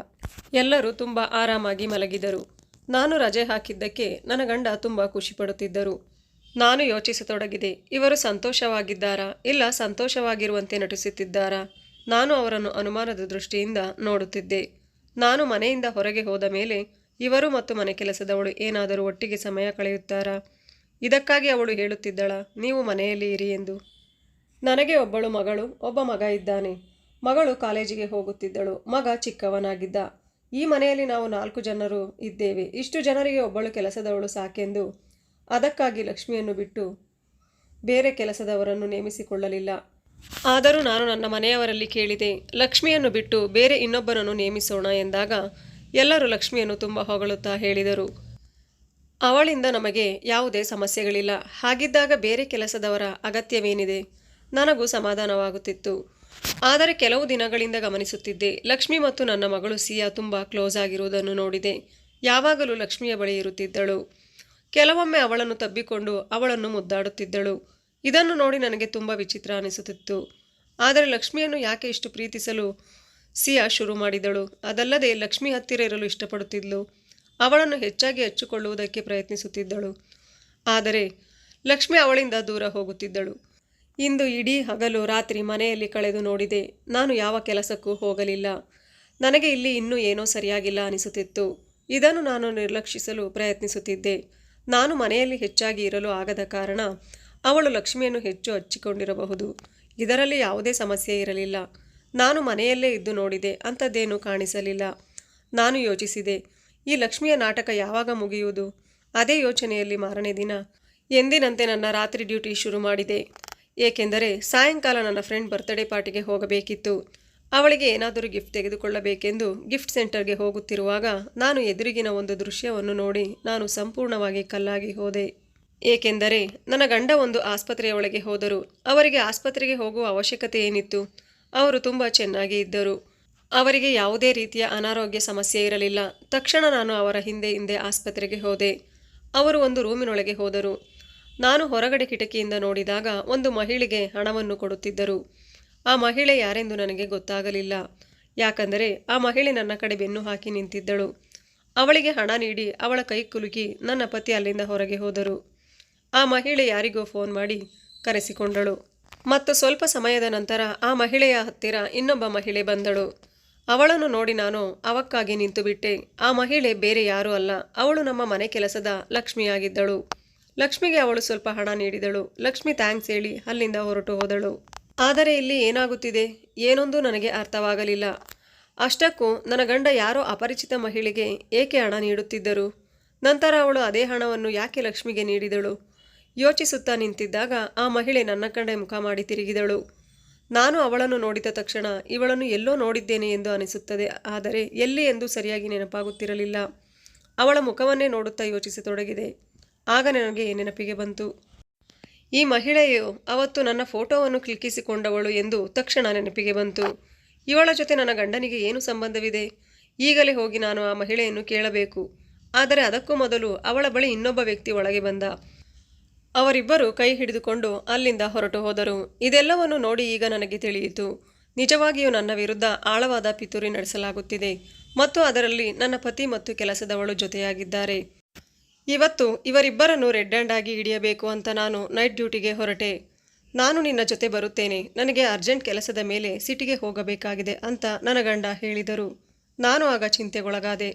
ಎಲ್ಲರೂ ತುಂಬ ಆರಾಮಾಗಿ ಮಲಗಿದರು. ನಾನು ರಜೆ ಹಾಕಿದ್ದಕ್ಕೆ ನನ್ನ ಗಂಡ ತುಂಬ ಖುಷಿಪಡುತ್ತಿದ್ದರು. ನಾನು ಯೋಚಿಸತೊಡಗಿದೆ, ಇವರು ಸಂತೋಷವಾಗಿದ್ದಾರಾ? ಇಲ್ಲ ಸಂತೋಷವಾಗಿರುವಂತೆ ನಟಿಸುತ್ತಿದ್ದಾರಾ? ನಾನು ಅವರನ್ನು ಅನುಮಾನದ ದೃಷ್ಟಿಯಿಂದ ನೋಡುತ್ತಿದ್ದೆ. ನಾನು ಮನೆಯಿಂದ ಹೊರಗೆ ಹೋದ ಮೇಲೆ ಇವರು ಮತ್ತು ಮನೆ ಕೆಲಸದವಳು ಏನಾದರೂ ಒಟ್ಟಿಗೆ ಸಮಯ ಕಳೆಯುತ್ತಾರಾ? ಇದಕ್ಕಾಗಿ ಅವಳು ಹೇಳುತ್ತಿದ್ದಳ, ನೀವು ಮನೆಯಲ್ಲಿ ಇರಿ ಎಂದು. ನನಗೆ ಒಬ್ಬಳು ಮಗಳು, ಒಬ್ಬ ಮಗ ಇದ್ದಾನೆ. ಮಗಳು ಕಾಲೇಜಿಗೆ ಹೋಗುತ್ತಿದ್ದಳು, ಮಗ ಚಿಕ್ಕವನಾಗಿದ್ದ. ಈ ಮನೆಯಲ್ಲಿ ನಾವು ನಾಲ್ಕು ಜನರು ಇದ್ದೇವೆ. ಇಷ್ಟು ಜನರಿಗೆ ಒಬ್ಬಳು ಕೆಲಸದವಳು ಸಾಕೆಂದು. ಅದಕ್ಕಾಗಿ ಲಕ್ಷ್ಮಿಯನ್ನು ಬಿಟ್ಟು ಬೇರೆ ಕೆಲಸದವರನ್ನು ನೇಮಿಸಿಕೊಳ್ಳಲಿಲ್ಲ. ಆದರೂ ನಾನು ನನ್ನ ಮನೆಯವರಲ್ಲಿ ಕೇಳಿದೆ, ಲಕ್ಷ್ಮಿಯನ್ನು ಬಿಟ್ಟು ಬೇರೆ ಇನ್ನೊಬ್ಬರನ್ನು ನೇಮಿಸೋಣ ಎಂದಾಗ ಎಲ್ಲರೂ ಲಕ್ಷ್ಮಿಯನ್ನು ತುಂಬ ಹೊಗಳುತ್ತಾ ಹೇಳಿದರು. ಅವಳಿಂದ ನಮಗೆ ಯಾವುದೇ ಸಮಸ್ಯೆಗಳಿಲ್ಲ. ಹಾಗಿದ್ದಾಗ ಬೇರೆ ಕೆಲಸದವರ ಅಗತ್ಯವೇನಿದೆ? ನನಗೂ ಸಮಾಧಾನವಾಗುತ್ತಿತ್ತು. ಆದರೆ ಕೆಲವು ದಿನಗಳಿಂದ ಗಮನಿಸುತ್ತಿದ್ದೆ. ಲಕ್ಷ್ಮಿ ಮತ್ತು ನನ್ನ ಮಗಳು ಸಿಯಾ ತುಂಬ ಕ್ಲೋಸ್ ಆಗಿರುವುದನ್ನು ನೋಡಿದೆ. ಯಾವಾಗಲೂ ಲಕ್ಷ್ಮಿಯ ಬಳಿ ಇರುತ್ತಿದ್ದಳು. ಕೆಲವೊಮ್ಮೆ ಅವಳನ್ನು ತಬ್ಬಿಕೊಂಡು ಅವಳನ್ನು ಮುದ್ದಾಡುತ್ತಿದ್ದಳು. ಇದನ್ನು ನೋಡಿ ನನಗೆ ತುಂಬ ವಿಚಿತ್ರ ಅನಿಸುತ್ತಿತ್ತು. ಆದರೆ ಲಕ್ಷ್ಮಿಯನ್ನು ಯಾಕೆ ಇಷ್ಟು ಪ್ರೀತಿಸಲು ಸಿಯಾ ಶುರು ಮಾಡಿದಳು? ಅದಲ್ಲದೆ ಲಕ್ಷ್ಮಿ ಹತ್ತಿರ ಇರಲು ಇಷ್ಟಪಡುತ್ತಿದ್ಲು. ಅವಳನ್ನು ಹೆಚ್ಚಾಗಿ ಹಚ್ಚಿಕೊಳ್ಳುವುದಕ್ಕೆ ಪ್ರಯತ್ನಿಸುತ್ತಿದ್ದಳು. ಆದರೆ ಲಕ್ಷ್ಮಿ ಅವಳಿಂದ ದೂರ ಹೋಗುತ್ತಿದ್ದಳು. ಇಂದು ಇಡೀ ಹಗಲು ರಾತ್ರಿ ಮನೆಯಲ್ಲಿ ಕಳೆದು ನೋಡಿದೆ. ನಾನು ಯಾವ ಕೆಲಸಕ್ಕೂ ಹೋಗಲಿಲ್ಲ. ನನಗೆ ಇಲ್ಲಿ ಇನ್ನೂ ಏನೋ ಸರಿಯಾಗಿಲ್ಲ ಅನಿಸುತ್ತಿತ್ತು. ಇದನ್ನು ನಾನು ನಿರ್ಲಕ್ಷಿಸಲು ಪ್ರಯತ್ನಿಸುತ್ತಿದ್ದೆ. ನಾನು ಮನೆಯಲ್ಲಿ ಹೆಚ್ಚಾಗಿ ಇರಲು ಆಗದ ಕಾರಣ ಅವಳು ಲಕ್ಷ್ಮಿಯನ್ನು ಹೆಚ್ಚು ಹಚ್ಚಿಕೊಂಡಿರಬಹುದು. ಇದರಲ್ಲಿ ಯಾವುದೇ ಸಮಸ್ಯೆ ಇರಲಿಲ್ಲ. ನಾನು ಮನೆಯಲ್ಲೇ ಇದ್ದು ನೋಡಿದೆ. ಅಂಥದ್ದೇನೂ ಕಾಣಿಸಲಿಲ್ಲ. ನಾನು ಯೋಚಿಸಿದೆ. ಈ ಲಕ್ಷ್ಮಿಯ ನಾಟಕ ಯಾವಾಗ ಮುಗಿಯುವುದು? ಅದೇ ಯೋಚನೆಯಲ್ಲಿ ಮಾರನೇ ದಿನ. ಎಂದಿನಂತೆ ನನ್ನ ರಾತ್ರಿ ಡ್ಯೂಟಿ ಶುರು ಮಾಡಿದೆ. ಏಕೆಂದರೆ ಸಾಯಂಕಾಲ ನನ್ನ ಫ್ರೆಂಡ್ ಬರ್ತ್ಡೇ ಪಾರ್ಟಿಗೆ ಹೋಗಬೇಕಿತ್ತು. ಅವಳಿಗೆ ಏನಾದರೂ ಗಿಫ್ಟ್ ತೆಗೆದುಕೊಳ್ಳಬೇಕೆಂದು ಗಿಫ್ಟ್ ಸೆಂಟರ್ಗೆ ಹೋಗುತ್ತಿರುವಾಗ ನಾನು ಎದುರಿಗಿನ ಒಂದು ದೃಶ್ಯವನ್ನು ನೋಡಿ ನಾನು ಸಂಪೂರ್ಣವಾಗಿ ಕಲ್ಲಾಗಿ ಹೋದೆ. ಏಕೆಂದರೆ ನನ್ನ ಗಂಡ ಒಂದು ಆಸ್ಪತ್ರೆಯ ಒಳಗೆ ಹೋದರು. ಅವರಿಗೆ ಆಸ್ಪತ್ರೆಗೆ ಹೋಗುವ ಅವಶ್ಯಕತೆ ಏನಿತ್ತು? ಅವರು ತುಂಬ ಚೆನ್ನಾಗಿ ಇದ್ದರು. ಅವರಿಗೆ ಯಾವುದೇ ರೀತಿಯ ಅನಾರೋಗ್ಯ ಸಮಸ್ಯೆ ಇರಲಿಲ್ಲ. ತಕ್ಷಣ ನಾನು ಅವರ ಹಿಂದೆ ಹಿಂದೆ ಆಸ್ಪತ್ರೆಗೆ ಹೋದೆ. ಅವರು ಒಂದು ರೂಮಿನೊಳಗೆ ಹೋದರು. ನಾನು ಹೊರಗಡೆ ಕಿಟಕಿಯಿಂದ ನೋಡಿದಾಗ ಒಂದು ಮಹಿಳೆಗೆ ಹಣವನ್ನು ಕೊಡುತ್ತಿದ್ದರು. ಆ ಮಹಿಳೆ ಯಾರೆಂದು ನನಗೆ ಗೊತ್ತಾಗಲಿಲ್ಲ. ಯಾಕಂದರೆ ಆ ಮಹಿಳೆ ನನ್ನ ಕಡೆ ಬೆನ್ನು ಹಾಕಿ ನಿಂತಿದ್ದಳು. ಅವಳಿಗೆ ಹಣ ನೀಡಿ ಅವಳ ಕೈ ಕುಲುಕಿ ನನ್ನ ಪತಿ ಅಲ್ಲಿಂದ ಹೊರಗೆ ಹೋದರು. ಆ ಮಹಿಳೆ ಯಾರಿಗೋ ಫೋನ್ ಮಾಡಿ ಕರೆಸಿಕೊಂಡಳು. ಮತ್ತು ಸ್ವಲ್ಪ ಸಮಯದ ನಂತರ ಆ ಮಹಿಳೆಯ ಹತ್ತಿರ ಇನ್ನೊಬ್ಬ ಮಹಿಳೆ ಬಂದಳು. ಅವಳನ್ನು ನೋಡಿ ನಾನು ಅವಕ್ಕಾಗಿ ನಿಂತುಬಿಟ್ಟೆ ಆ ಮಹಿಳೆ ಬೇರೆ ಯಾರೂ ಅಲ್ಲ. ಅವಳು ನಮ್ಮ ಮನೆ ಕೆಲಸದ ಲಕ್ಷ್ಮಿಯಾಗಿದ್ದಳು. ಲಕ್ಷ್ಮಿಗೆ ಅವಳು ಸ್ವಲ್ಪ ಹಣ ನೀಡಿದಳು. ಲಕ್ಷ್ಮಿ ಥ್ಯಾಂಕ್ಸ್ ಹೇಳಿ ಅಲ್ಲಿಂದ ಹೊರಟು ಹೋದಳು. ಆದರೆ ಇಲ್ಲಿ ಏನಾಗುತ್ತಿದೆ? ಏನೊಂದು ನನಗೆ ಅರ್ಥವಾಗಲಿಲ್ಲ. ಅಷ್ಟಕ್ಕೂ ನನ್ನ ಗಂಡ ಯಾರೋ ಅಪರಿಚಿತ ಮಹಿಳೆಗೆ ಏಕೆ ಹಣ ನೀಡುತ್ತಿದ್ದರು? ನಂತರ ಅವಳು ಅದೇ ಹಣವನ್ನು ಯಾಕೆ ಲಕ್ಷ್ಮಿಗೆ ನೀಡಿದಳು? ಯೋಚಿಸುತ್ತಾ ನಿಂತಿದ್ದಾಗ ಆ ಮಹಿಳೆ ನನ್ನ ಕಡೆ ಮುಖ ಮಾಡಿ ತಿರುಗಿದಳು. ನಾನು ಅವಳನ್ನು ನೋಡಿದ ತಕ್ಷಣ ಇವಳನ್ನು ಎಲ್ಲೋ ನೋಡಿದ್ದೇನೆ ಎಂದು ಅನಿಸುತ್ತದೆ. ಆದರೆ ಎಲ್ಲಿ ಎಂದು ಸರಿಯಾಗಿ ನೆನಪಾಗುತ್ತಿರಲಿಲ್ಲ. ಅವಳ ಮುಖವನ್ನೇ ನೋಡುತ್ತಾ ಯೋಚಿಸತೊಡಗಿದೆ ಆಗ ನನಗೆ ನೆನಪಿಗೆ ಬಂತು. ಈ ಮಹಿಳೆಯು, ಅವತ್ತು ನನ್ನ ಫೋಟೋವನ್ನು ಕ್ಲಿಕ್ಕಿಸಿಕೊಂಡವಳು ಎಂದು ತಕ್ಷಣ ನೆನಪಿಗೆ ಬಂತು. ಇವಳ ಜೊತೆ ನನ್ನ ಗಂಡನಿಗೆ ಏನು ಸಂಬಂಧವಿದೆ? ಈಗಲೇ ಹೋಗಿ ನಾನು ಆ ಮಹಿಳೆಯನ್ನು ಕೇಳಬೇಕು. ಆದರೆ ಅದಕ್ಕೂ ಮೊದಲು ಅವಳ ಬಳಿ ಇನ್ನೊಬ್ಬ ವ್ಯಕ್ತಿ ಒಳಗೆ ಬಂದ. ಅವರಿಬ್ಬರು ಕೈ ಹಿಡಿದುಕೊಂಡು ಅಲ್ಲಿಂದ ಹೊರಟು ಹೋದರು. ಇದೆಲ್ಲವನ್ನು ನೋಡಿ ಈಗ ನನಗೆ ತಿಳಿಯಿತು. ನಿಜವಾಗಿಯೂ ನನ್ನ ವಿರುದ್ಧ ಆಳವಾದ ಪಿತೂರಿ ನಡೆಸಲಾಗುತ್ತಿದೆ ಮತ್ತು ಅದರಲ್ಲಿ ನನ್ನ ಪತಿ ಮತ್ತು ಕೆಲಸದವಳು ಜೊತೆಯಾಗಿದ್ದಾರೆ. ಇವತ್ತು ಇವರಿಬ್ಬರನ್ನು ರೆಡ್ ಹ್ಯಾಂಡ್ ಆಗಿ ಹಿಡಿಯಬೇಕು ಅಂತ ನಾನು ನೈಟ್ ಡ್ಯೂಟಿಗೆ ಹೊರಟೆ. ನಾನು ನಿನ್ನ ಜೊತೆ ಬರುತ್ತೇನೆ. ನನಗೆ ಅರ್ಜೆಂಟ್ ಕೆಲಸದ ಮೇಲೆ ಸಿಟಿಗೆ ಹೋಗಬೇಕಾಗಿದೆ ಅಂತ ನನ್ನ ಗಂಡ ಹೇಳಿದರು. ನಾನು ಆಗ ಚಿಂತೆಗೊಳಗಾದೆ.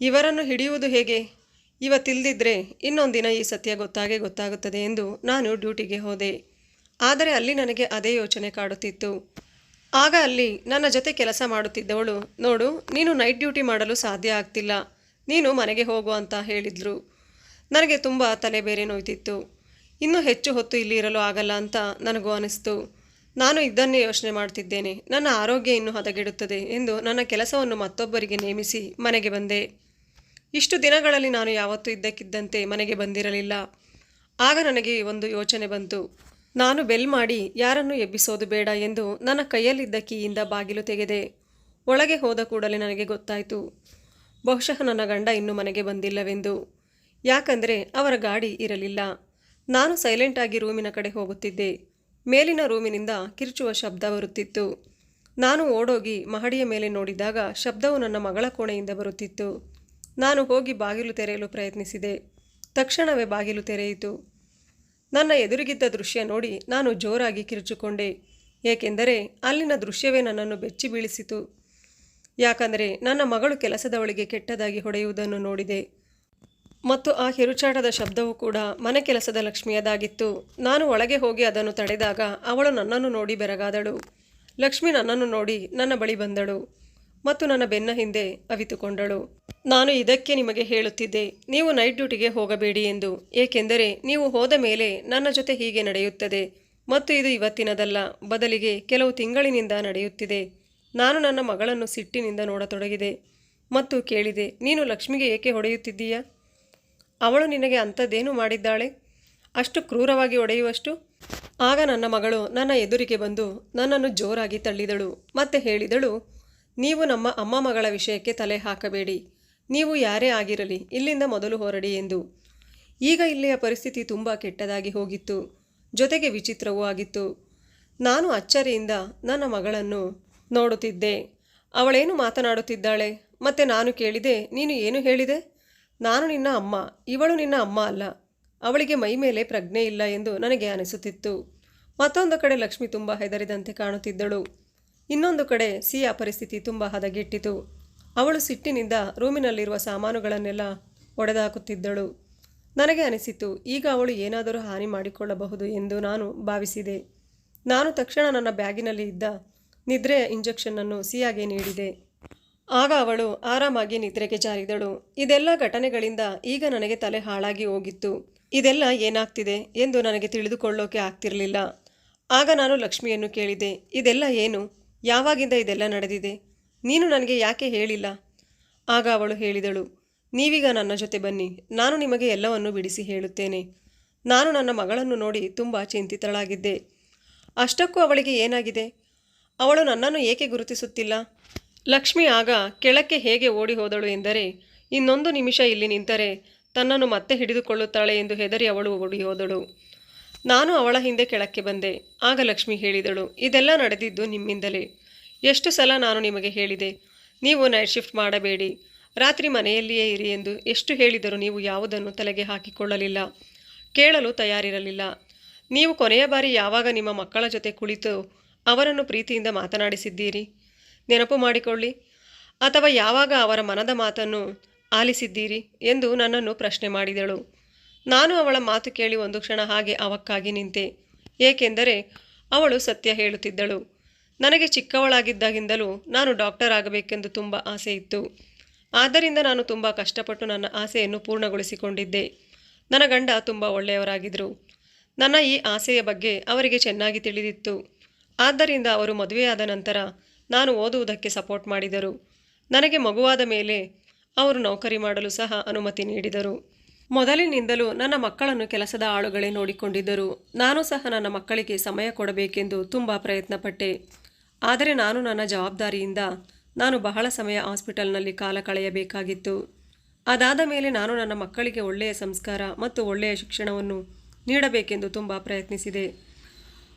ಇವರನ್ನು ಹಿಡಿಯುವುದು ಹೇಗೆ? ಇವತ್ತಿಲ್ದಿದ್ರೆ ಇನ್ನೊಂದಿನ ಈ ಸತ್ಯ ಗೊತ್ತಾಗೇ ಗೊತ್ತಾಗುತ್ತದೆ ಎಂದು ನಾನು ಡ್ಯೂಟಿಗೆ ಹೋದೆ. ಆದರೆ ಅಲ್ಲಿ ನನಗೆ ಅದೇ ಯೋಚನೆ ಕಾಡುತ್ತಿತ್ತು. ಆಗ ಅಲ್ಲಿ ನನ್ನ ಜೊತೆ ಕೆಲಸ ಮಾಡುತ್ತಿದ್ದವಳು, ನೋಡು, ನೀನು ನೈಟ್ ಡ್ಯೂಟಿ ಮಾಡಲು ಸಾಧ್ಯ ಆಗ್ತಿಲ್ಲ. ನೀನು ಮನೆಗೆ ಹೋಗು ಅಂತ ಹೇಳಿದ್ರು. ನನಗೆ ತುಂಬ ತಲೆ ಬೇರೆ ನೋಯ್ತಿತ್ತು. ಇನ್ನೂ ಹೆಚ್ಚು ಹೊತ್ತು ಇಲ್ಲಿ ಇರಲು ಆಗಲ್ಲ ಅಂತ ನನಗೂ ಅನಿಸ್ತು. ನಾನು ಇದನ್ನೇ ಯೋಚನೆ ಮಾಡ್ತಿದ್ದೇನೆ. ನನ್ನ ಆರೋಗ್ಯ ಇನ್ನೂ ಹದಗೆಡುತ್ತದೆ ಎಂದು ನನ್ನ ಕೆಲಸವನ್ನು ಮತ್ತೊಬ್ಬರಿಗೆ ನೇಮಿಸಿ ಮನೆಗೆ ಬಂದೆ. ಇಷ್ಟು ದಿನಗಳಲ್ಲಿ ನಾನು ಯಾವತ್ತೂ ಇದ್ದಕ್ಕಿದ್ದಂತೆ ಮನೆಗೆ ಬಂದಿರಲಿಲ್ಲ. ಆಗ ನನಗೆ ಒಂದು ಯೋಚನೆ ಬಂತು. ನಾನು ಬೆಲ್ ಮಾಡಿ, ಯಾರನ್ನು ಎಬ್ಬಿಸೋದು ಬೇಡ ಎಂದು ನನ್ನ ಕೈಯಲ್ಲಿದ್ದ ಕೀಯಿಂದ ಬಾಗಿಲು ತೆಗೆದೆ. ಒಳಗೆ ಹೋದ ಕೂಡಲೇ ನನಗೆ ಗೊತ್ತಾಯಿತು. ಬಹುಶಃ ನನ್ನ ಗಂಡ ಇನ್ನೂ ಮನೆಗೆ ಬಂದಿಲ್ಲವೆಂದು. ಯಾಕಂದರೆ ಅವರ ಗಾಡಿ ಇರಲಿಲ್ಲ. ನಾನು ಸೈಲೆಂಟಾಗಿ ರೂಮಿನ ಕಡೆ ಹೋಗುತ್ತಿದ್ದೆ. ಮೇಲಿನ ರೂಮಿನಿಂದ ಕಿರುಚುವ ಶಬ್ದ ಬರುತ್ತಿತ್ತು. ನಾನು ಓಡೋಗಿ ಮಹಡಿಯ ಮೇಲೆ ನೋಡಿದಾಗ ಶಬ್ದವು ನನ್ನ ಮಗಳ ಕೋಣೆಯಿಂದ ಬರುತ್ತಿತ್ತು. ನಾನು ಹೋಗಿ ಬಾಗಿಲು ತೆರೆಯಲು ಪ್ರಯತ್ನಿಸಿದೆ. ತಕ್ಷಣವೇ ಬಾಗಿಲು ತೆರೆಯಿತು. ನನ್ನ ಎದುರಿಗಿದ್ದ ದೃಶ್ಯ ನೋಡಿ ನಾನು ಜೋರಾಗಿ ಕಿರುಚಿಕೊಂಡೆ. ಏಕೆಂದರೆ ಅಲ್ಲಿನ ದೃಶ್ಯವೇ ನನ್ನನ್ನು ಬೆಚ್ಚಿ ಬೀಳಿಸಿತು. ಯಾಕಂದರೆ ನನ್ನ ಮಗಳು ಕೆಲಸದವಳಿಗೆ ಕೆಟ್ಟದಾಗಿ ಹೊಡೆಯುವುದನ್ನು ನೋಡಿದೆ. ಮತ್ತು ಆ ಕಿರುಚಾಟದ ಶಬ್ದವೂ ಕೂಡ ಮನೆ ಕೆಲಸದ ಲಕ್ಷ್ಮಿಯದಾಗಿತ್ತು. ನಾನು ಒಳಗೆ ಹೋಗಿ ಅದನ್ನು ತಡೆದಾಗ ಅವಳು ನನ್ನನ್ನು ನೋಡಿ ಬೆರಗಾದಳು. ಲಕ್ಷ್ಮಿ ನನ್ನನ್ನು ನೋಡಿ ನನ್ನ ಬಳಿ ಬಂದಳು. ಮತ್ತು ನನ್ನ ಬೆನ್ನ ಹಿಂದೆ ಅವಿತುಕೊಂಡಳು. ನಾನು ಇದಕ್ಕೆ ನಿಮಗೆ ಹೇಳುತ್ತಿದ್ದೆ, ನೀವು ನೈಟ್ ಡ್ಯೂಟಿಗೆ ಹೋಗಬೇಡಿ ಎಂದು. ಏಕೆಂದರೆ ನೀವು ಹೋದ ಮೇಲೆ ನನ್ನ ಜೊತೆ ಹೀಗೆ ನಡೆಯುತ್ತದೆ. ಮತ್ತು ಇದು ಇವತ್ತಿನದಲ್ಲ, ಬದಲಿಗೆ ಕೆಲವು ತಿಂಗಳಿನಿಂದ ನಡೆಯುತ್ತಿದೆ. ನಾನು ನನ್ನ ಮಗಳನ್ನು ಸಿಟ್ಟಿನಿಂದ ನೋಡತೊಡಗಿದೆ ಮತ್ತು ಕೇಳಿದೆ, ನೀನು ಲಕ್ಷ್ಮಿಗೆ ಏಕೆ ಹೊಡೆಯುತ್ತಿದ್ದೀಯಾ? ಅವಳು ನಿನಗೆ ಅಂಥದ್ದೇನು ಮಾಡಿದ್ದಾಳೆ? ಅಷ್ಟು ಕ್ರೂರವಾಗಿ ಹೊಡೆಯುವಷ್ಟು? ಆಗ ನನ್ನ ಮಗಳು ನನ್ನ ಎದುರಿಗೆ ಬಂದು ನನ್ನನ್ನು ಜೋರಾಗಿ ತಳ್ಳಿದಳು ಮತ್ತೆ ಹೇಳಿದಳು ನೀವು ನಮ್ಮ ಅಮ್ಮ ಮಗಳ ವಿಷಯಕ್ಕೆ ತಲೆ ಹಾಕಬೇಡಿ. ನೀವು ಯಾರೇ ಆಗಿರಲಿ, ಇಲ್ಲಿಂದ ಮೊದಲು ಹೊರಡಿ ಎಂದು. ಈಗ ಇಲ್ಲಿಯ ಪರಿಸ್ಥಿತಿ ತುಂಬ ಕೆಟ್ಟದಾಗಿ ಹೋಗಿತ್ತು. ಜೊತೆಗೆ ವಿಚಿತ್ರವೂ ಆಗಿತ್ತು. ನಾನು ಅಚ್ಚರಿಯಿಂದ ನನ್ನ ಮಗಳನ್ನು ನೋಡುತ್ತಿದ್ದೆ. ಅವಳೇನು ಮಾತನಾಡುತ್ತಿದ್ದಾಳೆ? ಮತ್ತೆ ನಾನು ಕೇಳಿದೆ, ನೀನು ಏನು ಹೇಳಿದೆ? ನಾನು ನಿನ್ನ ಅಮ್ಮ, ಇವಳು ನಿನ್ನ ಅಮ್ಮ ಅಲ್ಲ. ಅವಳಿಗೆ ಮೈ ಮೇಲೆ ಪ್ರಜ್ಞೆ ಇಲ್ಲ ಎಂದು ನನಗೆ ಅನಿಸುತ್ತಿತ್ತು. ಮತ್ತೊಂದು ಕಡೆ ಲಕ್ಷ್ಮಿ ತುಂಬ ಹೆದರಿದಂತೆ ಕಾಣುತ್ತಿದ್ದಳು. ಇನ್ನೊಂದು ಕಡೆ ಸಿಯಾ ಪರಿಸ್ಥಿತಿ ತುಂಬ ಹದಗೆಟ್ಟಿತು. ಅವಳು ಸಿಟ್ಟಿನಿಂದ ರೂಮಿನಲ್ಲಿರುವ ಸಾಮಾನುಗಳನ್ನೆಲ್ಲ ಒಡೆದಾಕುತ್ತಿದ್ದಳು. ನನಗೆ ಅನಿಸಿತು, ಈಗ ಅವಳು ಏನಾದರೂ ಹಾನಿ ಮಾಡಿಕೊಳ್ಳಬಹುದು ಎಂದು ನಾನು ಭಾವಿಸಿದೆ. ನಾನು ತಕ್ಷಣ ನನ್ನ ಬ್ಯಾಗಿನಲ್ಲಿ ಇದ್ದ ನಿದ್ರೆಯ ಇಂಜೆಕ್ಷನ್ನನ್ನು ಸಿಯಾಗೆ ನೀಡಿದೆ. ಆಗ ಅವಳು ಆರಾಮಾಗಿ ನಿದ್ರೆಗೆ ಜಾರಿದಳು. ಇದೆಲ್ಲ ಘಟನೆಗಳಿಂದ ಈಗ ನನಗೆ ತಲೆ ಹಾಳಾಗಿ ಹೋಗಿತ್ತು. ಇದೆಲ್ಲ ಏನಾಗ್ತಿದೆ ಎಂದು ನನಗೆ ತಿಳಿದುಕೊಳ್ಳೋಕೆ ಆಗ್ತಿರಲಿಲ್ಲ. ಆಗ ನಾನು ಲಕ್ಷ್ಮಿಯನ್ನು ಕೇಳಿದೆ, ಇದೆಲ್ಲ ಏನು? ಯಾವಾಗಿಂದ ಇದೆಲ್ಲ ನಡೆದಿದೆ? ನೀನು ನನಗೆ ಯಾಕೆ ಹೇಳಿಲ್ಲ? ಆಗ ಅವಳು ಹೇಳಿದಳು, ನೀವೀಗ ನನ್ನ ಜೊತೆ ಬನ್ನಿ, ನಾನು ನಿಮಗೆ ಎಲ್ಲವನ್ನು ಬಿಡಿಸಿ ಹೇಳುತ್ತೇನೆ. ನಾನು ನನ್ನ ಮಗಳನ್ನು ನೋಡಿ ತುಂಬ ಚಿಂತಿತಳಾಗಿದ್ದೆ. ಅಷ್ಟಕ್ಕೂ ಅವಳಿಗೆ ಏನಾಗಿದೆ? ಅವಳು ನನ್ನನ್ನು ಏಕೆ ಗುರುತಿಸುತ್ತಿಲ್ಲ? ಲಕ್ಷ್ಮಿ ಆಗ ಕೆಳಕ್ಕೆ ಹೇಗೆ ಓಡಿ ಹೋದಳು ಎಂದರೆ, ಇನ್ನೊಂದು ನಿಮಿಷ ಇಲ್ಲಿ ನಿಂತರೆ, ತನ್ನನ್ನು ಮತ್ತೆ ಹಿಡಿದುಕೊಳ್ಳುತ್ತಾಳೆ ಎಂದು ಹೆದರಿ ಅವಳು ಓಡಿ ಹೋದಳು. ನಾನು ಅವಳ ಹಿಂದೆ ಕೆಳಕ್ಕೆ ಬಂದೆ. ಆಗ ಲಕ್ಷ್ಮಿ ಹೇಳಿದಳು, ಇದೆಲ್ಲ ನಡೆದಿದ್ದು ನಿಮ್ಮಿಂದಲೇ. ಎಷ್ಟು ಸಲ ನಾನು ನಿಮಗೆ ಹೇಳಿದೆ, ನೀವು ನೈಟ್ ಶಿಫ್ಟ್ ಮಾಡಬೇಡಿ. ರಾತ್ರಿ ಮನೆಯಲ್ಲಿಯೇ ಇರಿ ಎಂದು ಎಷ್ಟು ಹೇಳಿದರೂ ನೀವು ಯಾವುದನ್ನು ತಲೆಗೆ ಹಾಕಿಕೊಳ್ಳಲಿಲ್ಲ. ಕೇಳಲು ತಯಾರಿರಲಿಲ್ಲ. ನೀವು ಕೊನೆಯ ಬಾರಿ ಯಾವಾಗ ನಿಮ್ಮ ಮಕ್ಕಳ ಜೊತೆ ಕುಳಿತು ಅವರನ್ನು ಪ್ರೀತಿಯಿಂದ ಮಾತನಾಡಿಸಿದ್ದೀರಿ? ನೆನಪು ಮಾಡಿಕೊಳ್ಳಿ. ಅಥವಾ ಯಾವಾಗ ಅವರ ಮನದ ಮಾತನ್ನು ಆಲಿಸಿದ್ದೀರಿ ಎಂದು ನನ್ನನ್ನು ಪ್ರಶ್ನೆ ಮಾಡಿದಳು. ನಾನು ಅವಳ ಮಾತು ಕೇಳಿ ಒಂದು ಕ್ಷಣ ಹಾಗೆ ಅವಕ್ಕಾಗಿ ನಿಂತೆ. ಏಕೆಂದರೆ ಅವಳು ಸತ್ಯ ಹೇಳುತ್ತಿದ್ದಳು. ನನಗೆ ಚಿಕ್ಕವಳಾಗಿದ್ದಾಗಿಂದಲೂ ನಾನು ಡಾಕ್ಟರ್ ಆಗಬೇಕೆಂದು ತುಂಬ ಆಸೆ ಇತ್ತು. ಆದ್ದರಿಂದ ನಾನು ತುಂಬ ಕಷ್ಟಪಟ್ಟು ನನ್ನ ಆಸೆಯನ್ನು ಪೂರ್ಣಗೊಳಿಸಿಕೊಂಡಿದ್ದೆ. ನನ್ನ ಗಂಡ ತುಂಬ ಒಳ್ಳೆಯವರಾಗಿದ್ದರು. ನನ್ನ ಈ ಆಸೆಯ ಬಗ್ಗೆ ಅವರಿಗೆ ಚೆನ್ನಾಗಿ ತಿಳಿದಿತ್ತು. ಆದ್ದರಿಂದ ಅವರು ಮದುವೆಯಾದ ನಂತರ ನಾನು ಓದುವುದಕ್ಕೆ ಸಪೋರ್ಟ್ ಮಾಡಿದರು. ನನಗೆ ಮಗುವಾದ ಮೇಲೆ ಅವರು ನೌಕರಿ ಮಾಡಲು ಸಹ ಅನುಮತಿ ನೀಡಿದರು. ಮೊದಲಿನಿಂದಲೂ ನನ್ನ ಮಕ್ಕಳನ್ನು ಕೆಲಸದ ಆಳುಗಳೇ ನೋಡಿಕೊಂಡಿದ್ದರು. ನಾನು ಸಹ ನನ್ನ ಮಕ್ಕಳಿಗೆ ಸಮಯ ಕೊಡಬೇಕೆಂದು ತುಂಬ ಪ್ರಯತ್ನಪಟ್ಟೆ. ಆದರೆ ನಾನು ನನ್ನ ಜವಾಬ್ದಾರಿಯಿಂದ ನಾನು ಬಹಳ ಸಮಯ ಹಾಸ್ಪಿಟಲ್ನಲ್ಲಿ ಕಾಲ ಕಳೆಯಬೇಕಾಗಿತ್ತು. ಅದಾದ ಮೇಲೆ ನಾನು ನನ್ನ ಮಕ್ಕಳಿಗೆ ಒಳ್ಳೆಯ ಸಂಸ್ಕಾರ ಮತ್ತು ಒಳ್ಳೆಯ ಶಿಕ್ಷಣವನ್ನು ನೀಡಬೇಕೆಂದು ತುಂಬ ಪ್ರಯತ್ನಿಸಿದೆ.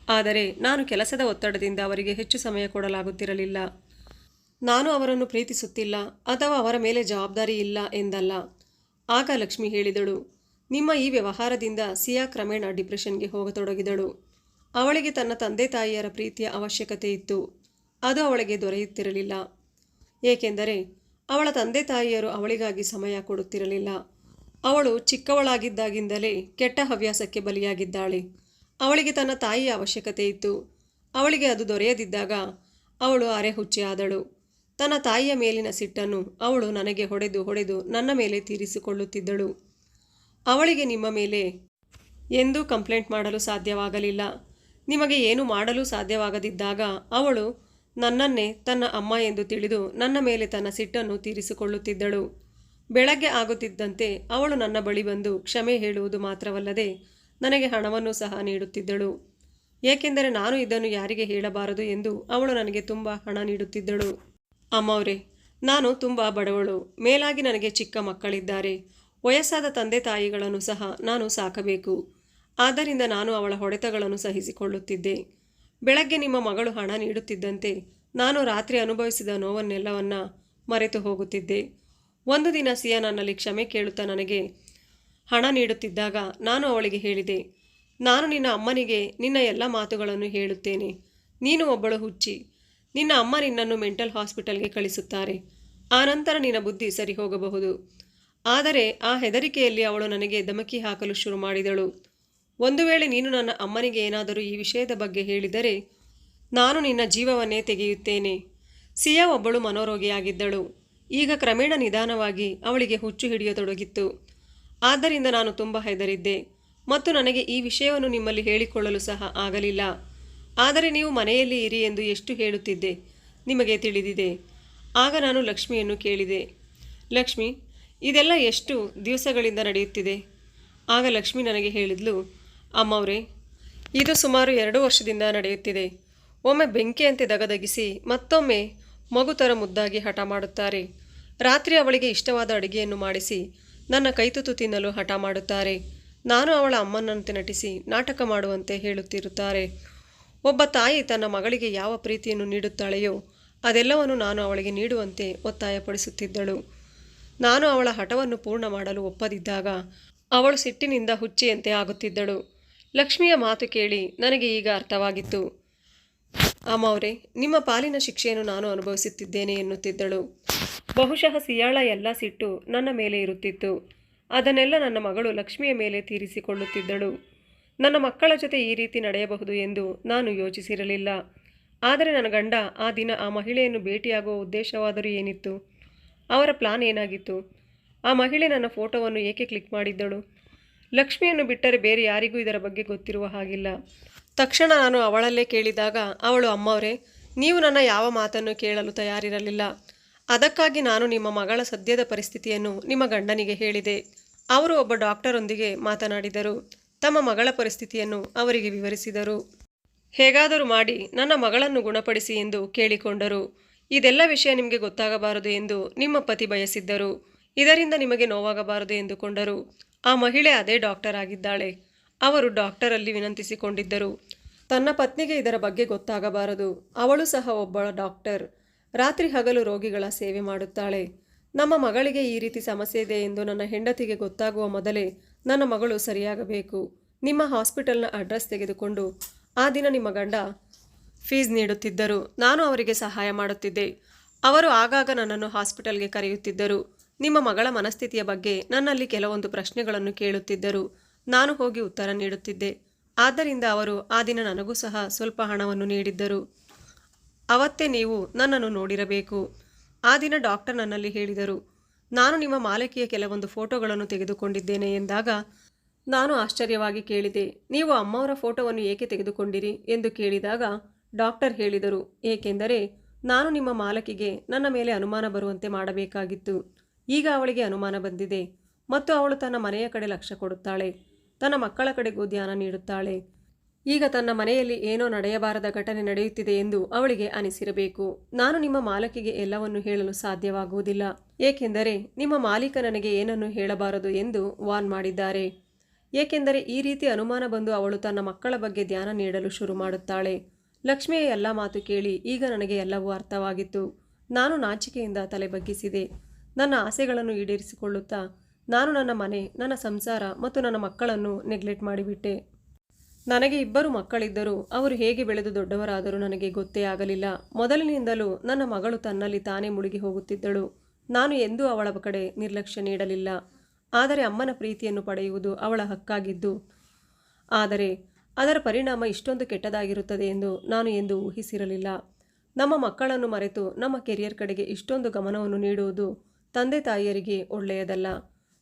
ಆದರೆ ನಾನು ಕೆಲಸದ ಒತ್ತಡದಿಂದ ಅವರಿಗೆ ಹೆಚ್ಚು ಸಮಯ ಕೊಡಲಾಗುತ್ತಿರಲಿಲ್ಲ. ನಾನು ಅವರನ್ನು ಪ್ರೀತಿಸುತ್ತಿಲ್ಲ ಅಥವಾ ಅವರ ಮೇಲೆ ಜವಾಬ್ದಾರಿ ಇಲ್ಲ ಎಂದಲ್ಲ. ಆಗ ಲಕ್ಷ್ಮಿ ಹೇಳಿದಳು, ನಿಮ್ಮ ಈ ವ್ಯವಹಾರದಿಂದ ಸಿಯಾ ಕ್ರಮೇಣ ಡಿಪ್ರೆಷನ್ಗೆ ಹೋಗತೊಡಗಿದಳು. ಅವಳಿಗೆ ತನ್ನ ತಂದೆ ತಾಯಿಯರ ಪ್ರೀತಿಯ ಅವಶ್ಯಕತೆ ಇತ್ತು. ಅದು ಅವಳಿಗೆ ದೊರೆಯುತ್ತಿರಲಿಲ್ಲ. ಏಕೆಂದರೆ ಅವಳ ತಂದೆ ತಾಯಿಯರು ಅವಳಿಗಾಗಿ ಸಮಯ ಕೊಡುತ್ತಿರಲಿಲ್ಲ. ಅವಳು ಚಿಕ್ಕವಳಾಗಿದ್ದಾಗಿಂದಲೇ ಕೆಟ್ಟ ಹವ್ಯಾಸಕ್ಕೆ ಬಲಿಯಾಗಿದ್ದಾಳೆ. ಅವಳಿಗೆ ತನ್ನ ತಾಯಿಯ ಅವಶ್ಯಕತೆ ಇತ್ತು. ಅವಳಿಗೆ ಅದು ದೊರೆಯದಿದ್ದಾಗ ಅವಳು ಅರೆಹುಚ್ಚಿ ಆದಳು. ತನ್ನ ತಾಯಿಯ ಮೇಲಿನ ಸಿಟ್ಟನ್ನು ಅವಳು ನನಗೆ ಹೊಡೆದು ಹೊಡೆದು ನನ್ನ ಮೇಲೆ ತೀರಿಸಿಕೊಳ್ಳುತ್ತಿದ್ದಳು. ಅವಳಿಗೆ ನಿಮ್ಮ ಮೇಲೆ ಎಂದೂ ಕಂಪ್ಲೇಂಟ್ ಮಾಡಲು ಸಾಧ್ಯವಾಗಲಿಲ್ಲ. ನಿಮಗೆ ಏನು ಮಾಡಲು ಸಾಧ್ಯವಾಗದಿದ್ದಾಗ ಅವಳು ನನ್ನನ್ನೇ ತನ್ನ ಅಮ್ಮ ಎಂದು ತಿಳಿದು ನನ್ನ ಮೇಲೆ ತನ್ನ ಸಿಟ್ಟನ್ನು ತೀರಿಸಿಕೊಳ್ಳುತ್ತಿದ್ದಳು. ಬೆಳಗ್ಗೆ ಆಗುತ್ತಿದ್ದಂತೆ ಅವಳು ನನ್ನ ಬಳಿ ಬಂದು ಕ್ಷಮೆ ಹೇಳುವುದು ಮಾತ್ರವಲ್ಲದೆ ನನಗೆ ಹಣವನ್ನು ಸಹ ನೀಡುತ್ತಿದ್ದಳು. ಏಕೆಂದರೆ ನಾನು ಇದನ್ನು ಯಾರಿಗೆ ಹೇಳಬಾರದು ಎಂದು ಅವಳು ನನಗೆ ತುಂಬ ಹಣ ನೀಡುತ್ತಿದ್ದಳು. ಅಮ್ಮವ್ರೆ ನಾನು ತುಂಬ ಬಡವಳು, ಮೇಲಾಗಿ ನನಗೆ ಚಿಕ್ಕ ಮಕ್ಕಳಿದ್ದಾರೆ, ವಯಸ್ಸಾದ ತಂದೆ ತಾಯಿಗಳನ್ನು ಸಹ ನಾನು ಸಾಕಬೇಕು. ಆದ್ದರಿಂದ ನಾನು ಅವಳ ಹೊಡೆತಗಳನ್ನು ಸಹಿಸಿಕೊಳ್ಳುತ್ತಿದ್ದೆ. ಬೆಳಗ್ಗೆ ನಿಮ್ಮ ಮಗಳು ಹಣ ನೀಡುತ್ತಿದ್ದಂತೆ ನಾನು ರಾತ್ರಿ ಅನುಭವಿಸಿದ ನೋವನ್ನೆಲ್ಲವನ್ನ ಮರೆತು ಹೋಗುತ್ತಿದ್ದೆ. ಒಂದು ದಿನ ಸಿಯಾ ನನ್ನಲ್ಲಿ ಕ್ಷಮೆ ಕೇಳುತ್ತಾ ನನಗೆ ಹಣ ನೀಡುತ್ತಿದ್ದಾಗ ನಾನು ಅವಳಿಗೆ ಹೇಳಿದೆ, ನಾನು ನಿನ್ನ ಅಮ್ಮನಿಗೆ ನಿನ್ನ ಎಲ್ಲ ಮಾತುಗಳನ್ನು ಹೇಳುತ್ತೇನೆ. ನೀನು ಒಬ್ಬಳು ಹುಚ್ಚಿ ನಿನ್ನ ಅಮ್ಮ ನಿನ್ನನ್ನು ಮೆಂಟಲ್ ಹಾಸ್ಪಿಟಲ್ಗೆ ಕಳಿಸುತ್ತಾರೆ. ಆನಂತರ ನಿನ್ನ ಬುದ್ಧಿ ಸರಿ ಹೋಗಬಹುದು. ಆದರೆ ಆ ಹೆದರಿಕೆಯಲ್ಲಿ ಅವಳು ನನಗೆ ಧಮಕಿ ಹಾಕಲು ಶುರು ಮಾಡಿದಳು. ಒಂದು ವೇಳೆ ನೀನು ನನ್ನ ಅಮ್ಮನಿಗೆ ಏನಾದರೂ ಈ ವಿಷಯದ ಬಗ್ಗೆ ಹೇಳಿದರೆ ನಾನು ನಿನ್ನ ಜೀವವನ್ನೇ ತೆಗೆಯುತ್ತೇನೆ. ಸಿಯಾ ಒಬ್ಬಳು ಮನೋರೋಗಿಯಾಗಿದ್ದಳು. ಈಗ ಕ್ರಮೇಣ ನಿಧಾನವಾಗಿ ಅವಳಿಗೆ ಹುಚ್ಚು ಹಿಡಿಯತೊಡಗಿತ್ತು. ಆದ್ದರಿಂದ ನಾನು ತುಂಬ ಹೆದರಿದ್ದೆ ಮತ್ತು ನನಗೆ ಈ ವಿಷಯವನ್ನು ನಿಮ್ಮಲ್ಲಿ ಹೇಳಿಕೊಳ್ಳಲು ಸಹ ಆಗಲಿಲ್ಲ. ಆದರೆ ನೀವು ಮನೆಯಲ್ಲಿ ಇರಿ ಎಂದು ಎಷ್ಟು ಹೇಳುತ್ತಿದ್ದೆ? ನಿಮಗೆ ತಿಳಿದಿದೆ. ಆಗ ನಾನು ಲಕ್ಷ್ಮಿಯನ್ನು ಕೇಳಿದೆ. ಲಕ್ಷ್ಮಿ, ಇದೆಲ್ಲ ಎಷ್ಟು ದಿವಸಗಳಿಂದ ನಡೆಯುತ್ತಿದೆ? ಆಗ ಲಕ್ಷ್ಮಿ ನನಗೆ ಹೇಳಿದ್ಲು, ಅಮ್ಮವ್ರೆ, ಇದು ಸುಮಾರು ಎರಡು ವರ್ಷದಿಂದ ನಡೆಯುತ್ತಿದೆ. ಒಮ್ಮೆ ಬೆಂಕಿಯಂತೆ ದಗದಗಿಸಿ ಮತ್ತೊಮ್ಮೆ ಮಗು ಥರ ಮುದ್ದಾಗಿ ಹಠ ಮಾಡುತ್ತಾರೆ. ರಾತ್ರಿ ಅವಳಿಗೆ ಇಷ್ಟವಾದ ಅಡುಗೆಯನ್ನು ಮಾಡಿಸಿ ನನ್ನ ಕೈತುತು ತಿನ್ನಲು ಹಠ ಮಾಡುತ್ತಾರೆ. ನಾನು ಅವಳ ಅಮ್ಮನಂತೆ ನಟಿಸಿ ನಾಟಕ ಮಾಡುವಂತೆ ಹೇಳುತ್ತಿರುತ್ತಾರೆ. ಒಬ್ಬ ತಾಯಿ ತನ್ನ ಮಗಳಿಗೆ ಯಾವ ಪ್ರೀತಿಯನ್ನು ನೀಡುತ್ತಾಳೆಯೋ ಅದೆಲ್ಲವನ್ನು ನಾನು ಅವಳಿಗೆ ನೀಡುವಂತೆ ಒತ್ತಾಯಪಡಿಸುತ್ತಿದ್ದಳು. ನಾನು ಅವಳ ಹಠವನ್ನು ಪೂರ್ಣ ಮಾಡಲು ಒಪ್ಪದಿದ್ದಾಗ ಅವಳು ಸಿಟ್ಟಿನಿಂದ ಹುಚ್ಚಿಯಂತೆ ಆಗುತ್ತಿದ್ದಳು. ಲಕ್ಷ್ಮಿಯ ಮಾತು ಕೇಳಿ ನನಗೆ ಈಗ ಅರ್ಥವಾಗಿತ್ತು. ಅಮ್ಮವ್ರೆ, ನಿಮ್ಮ ಪಾಲಿನ ಶಿಕ್ಷೆಯನ್ನು ನಾನು ಅನುಭವಿಸುತ್ತಿದ್ದೇನೆ ಎನ್ನುತ್ತಿದ್ದಳು. ಬಹುಶಃ ಸಿಯಾಳ ಎಲ್ಲ ಸಿಟ್ಟು ನನ್ನ ಮೇಲೆ ಇರುತ್ತಿತ್ತು. ಅದನ್ನೆಲ್ಲ ನನ್ನ ಮಗಳು ಲಕ್ಷ್ಮಿಯ ಮೇಲೆ ತೀರಿಸಿಕೊಳ್ಳುತ್ತಿದ್ದಳು. ನನ್ನ ಮಕ್ಕಳ ಜೊತೆ ಈ ರೀತಿ ನಡೆಯಬಹುದು ಎಂದು ನಾನು ಯೋಚಿಸಿರಲಿಲ್ಲ. ಆದರೆ ನನ್ನ ಗಂಡ ಆ ದಿನ ಆ ಮಹಿಳೆಯನ್ನು ಭೇಟಿಯಾಗುವ ಉದ್ದೇಶವಾದರೂ ಏನಿತ್ತು? ಅವರ ಪ್ಲಾನ್ ಏನಾಗಿತ್ತು? ಆ ಮಹಿಳೆ ನನ್ನ ಫೋಟೋವನ್ನು ಏಕೆ ಕ್ಲಿಕ್ ಮಾಡಿದ್ದಳು? ಲಕ್ಷ್ಮಿಯನ್ನು ಬಿಟ್ಟರೆ ಬೇರೆ ಯಾರಿಗೂ ಇದರ ಬಗ್ಗೆ ಗೊತ್ತಿರುವ ಹಾಗಿಲ್ಲ. ತಕ್ಷಣ ನಾನು ಅವಳಲ್ಲೇ ಕೇಳಿದಾಗ, ಅವಳು ಅಮ್ಮವರೇ, ನೀವು ನನ್ನ ಯಾವ ಮಾತನ್ನು ಕೇಳಲು ತಯಾರಿರಲಿಲ್ಲ? ಅದಕ್ಕಾಗಿ ನಾನು ನಿಮ್ಮ ಮಗಳ ಸದ್ಯದ ಪರಿಸ್ಥಿತಿಯನ್ನು ನಿಮ್ಮ ಗಂಡನಿಗೆ ಹೇಳಿದೆ. ಅವರು ಒಬ್ಬ ಡಾಕ್ಟರೊಂದಿಗೆ ಮಾತನಾಡಿದರು. ತಮ್ಮ ಮಗಳ ಪರಿಸ್ಥಿತಿಯನ್ನು ಅವರಿಗೆ ವಿವರಿಸಿದರು. ಹೇಗಾದರೂ ಮಾಡಿ ನನ್ನ ಮಗಳನ್ನು ಗುಣಪಡಿಸಿ ಎಂದು ಕೇಳಿಕೊಂಡರು. ಇದೆಲ್ಲ ವಿಷಯ ನಿಮಗೆ ಗೊತ್ತಾಗಬಾರದು ಎಂದು ನಿಮ್ಮ ಪತಿ ಬಯಸಿದ್ದರು. ಇದರಿಂದ ನಿಮಗೆ ನೋವಾಗಬಾರದು ಎಂದುಕೊಂಡರು. ಆ ಮಹಿಳೆ ಅದೇ ಡಾಕ್ಟರ್ ಆಗಿದ್ದಾಳೆ. ಅವರು ಡಾಕ್ಟರಲ್ಲಿ ವಿನಂತಿಸಿಕೊಂಡಿದ್ದರು. ತನ್ನ ಪತ್ನಿಗೆ ಇದರ ಬಗ್ಗೆ ಗೊತ್ತಾಗಬಾರದು. ಅವಳು ಸಹ ಒಬ್ಬ ಡಾಕ್ಟರ್. ರಾತ್ರಿ ಹಗಲು ರೋಗಿಗಳ ಸೇವೆ ಮಾಡುತ್ತಾಳೆ. ನಮ್ಮ ಮಗಳಿಗೆ ಈ ರೀತಿ ಸಮಸ್ಯೆ ಇದೆ ಎಂದು ನನ್ನ ಹೆಂಡತಿಗೆ ಗೊತ್ತಾಗುವ ಮೊದಲೇ ನನ್ನ ಮಗಳು ಸರಿಯಾಗಬೇಕು. ನಿಮ್ಮ ಹಾಸ್ಪಿಟಲ್ನ ಅಡ್ರೆಸ್ ತೆಗೆದುಕೊಂಡು ಆ ದಿನ ನಿಮ್ಮ ಗಂಡ ಫೀಸ್ ನೀಡುತ್ತಿದ್ದರು. ನಾನು ಅವರಿಗೆ ಸಹಾಯ ಮಾಡುತ್ತಿದ್ದೆ. ಅವರು ಆಗಾಗ ನನ್ನನ್ನು ಹಾಸ್ಪಿಟಲ್ಗೆ ಕರೆಯುತ್ತಿದ್ದರು. ನಿಮ್ಮ ಮಗಳ ಮನಸ್ಥಿತಿಯ ಬಗ್ಗೆ ನನ್ನಲ್ಲಿ ಕೆಲವೊಂದು ಪ್ರಶ್ನೆಗಳನ್ನು ಕೇಳುತ್ತಿದ್ದರು. ನಾನು ಹೋಗಿ ಉತ್ತರ ನೀಡುತ್ತಿದ್ದೆ. ಆದ್ದರಿಂದ ಅವರು ಆ ದಿನ ನನಗೂ ಸಹ ಸ್ವಲ್ಪ ಹಣವನ್ನು ನೀಡಿದ್ದರು. ಅವತ್ತೇ ನೀವು ನನ್ನನ್ನು ನೋಡಿರಬೇಕು. ಆ ದಿನ ಡಾಕ್ಟರ್ ನನ್ನಲ್ಲಿ ಹೇಳಿದರು. ನಾನು ನಿಮ್ಮ ಮಾಲಕಿಯ ಕೆಲವೊಂದು ಫೋಟೋಗಳನ್ನು ತೆಗೆದುಕೊಂಡಿದ್ದೇನೆ ಎಂದಾಗ, ನಾನು ಆಶ್ಚರ್ಯವಾಗಿ ಕೇಳಿದೆ, ನೀವು ಅಮ್ಮವರ ಫೋಟೋವನ್ನು ಏಕೆ ತೆಗೆದುಕೊಂಡಿರಿ ಎಂದು ಕೇಳಿದಾಗ ಡಾಕ್ಟರ್ ಹೇಳಿದರು, ಏಕೆಂದರೆ ನಾನು ನಿಮ್ಮ ಮಾಲಕಿಗೆ ನನ್ನ ಮೇಲೆ ಅನುಮಾನ ಬರುವಂತೆ ಮಾಡಬೇಕಾಗಿತ್ತು. ಈಗ ಅವಳಿಗೆ ಅನುಮಾನ ಬಂದಿದೆ. ಮತ್ತು ಅವಳು ತನ್ನ ಮನೆಯ ಕಡೆ ಲಕ್ಷ್ಯ ಕೊಡುತ್ತಾಳೆ. ತನ್ನ ಮಕ್ಕಳ ಕಡೆಗೂ ಧ್ಯಾನ ನೀಡುತ್ತಾಳೆ. ಈಗ ತನ್ನ ಮನೆಯಲ್ಲಿ ಏನೋ ನಡೆಯಬಾರದ ಘಟನೆ ನಡೆಯುತ್ತಿದೆ ಎಂದು ಅವಳಿಗೆ ಅನಿಸಿರಬೇಕು. ನಾನು ನಿಮ್ಮ ಮಾಲಕಿಗೆ ಎಲ್ಲವನ್ನು ಹೇಳಲು ಸಾಧ್ಯವಾಗುವುದಿಲ್ಲ. ಏಕೆಂದರೆ ನಿಮ್ಮ ಮಾಲೀಕ ನನಗೆ ಏನನ್ನು ಹೇಳಬಾರದು ಎಂದು ವಾನ್ ಮಾಡಿದ್ದಾರೆ. ಏಕೆಂದರೆ ಈ ರೀತಿ ಅನುಮಾನ ಬಂದು ಅವಳು ತನ್ನ ಮಕ್ಕಳ ಬಗ್ಗೆ ಧ್ಯಾನ ನೀಡಲು ಶುರು ಮಾಡುತ್ತಾಳೆ. ಲಕ್ಷ್ಮಿಯ ಎಲ್ಲ ಮಾತು ಕೇಳಿ ಈಗ ನನಗೆ ಎಲ್ಲವೂ ಅರ್ಥವಾಗಿತ್ತು. ನಾನು ನಾಚಿಕೆಯಿಂದ ತಲೆ ಬಗ್ಗಿಸಿದೆ. ನನ್ನ ಆಸೆಗಳನ್ನು ಈಡೇರಿಸಿಕೊಳ್ಳುತ್ತಾ ನಾನು ನನ್ನ ಮನೆ, ನನ್ನ ಸಂಸಾರ ಮತ್ತು ನನ್ನ ಮಕ್ಕಳನ್ನು ನೆಗ್ಲೆಕ್ಟ್ ಮಾಡಿಬಿಟ್ಟೆ. ನನಗೆ ಇಬ್ಬರು ಮಕ್ಕಳಿದ್ದರು. ಅವರು ಹೇಗೆ ಬೆಳೆದು ದೊಡ್ಡವರಾದರೂ ನನಗೆ ಗೊತ್ತೇ ಆಗಲಿಲ್ಲ. ಮೊದಲಿನಿಂದಲೂ ನನ್ನ ಮಗಳು ತನ್ನಲ್ಲಿ ತಾನೇ ಮುಳುಗಿ ಹೋಗುತ್ತಿದ್ದಳು. ನಾನು ಎಂದೂ ಅವಳ ಕಡೆ ನಿರ್ಲಕ್ಷ್ಯ ನೀಡಲಿಲ್ಲ. ಆದರೆ ಅಮ್ಮನ ಪ್ರೀತಿಯನ್ನು ಪಡೆಯುವುದು ಅವಳ ಹಕ್ಕಾಗಿದ್ದು. ಆದರೆ ಅದರ ಪರಿಣಾಮ ಇಷ್ಟೊಂದು ಕೆಟ್ಟದಾಗಿರುತ್ತದೆ ಎಂದು ನಾನು ಎಂದು ಊಹಿಸಿರಲಿಲ್ಲ. ನಮ್ಮ ಮಕ್ಕಳನ್ನು ಮರೆತು ನಮ್ಮ ಕೆರಿಯರ್ ಕಡೆಗೆ ಇಷ್ಟೊಂದು ಗಮನವನ್ನು ನೀಡುವುದು ತಂದೆ ತಾಯಿಯರಿಗೆ ಒಳ್ಳೆಯದಲ್ಲ.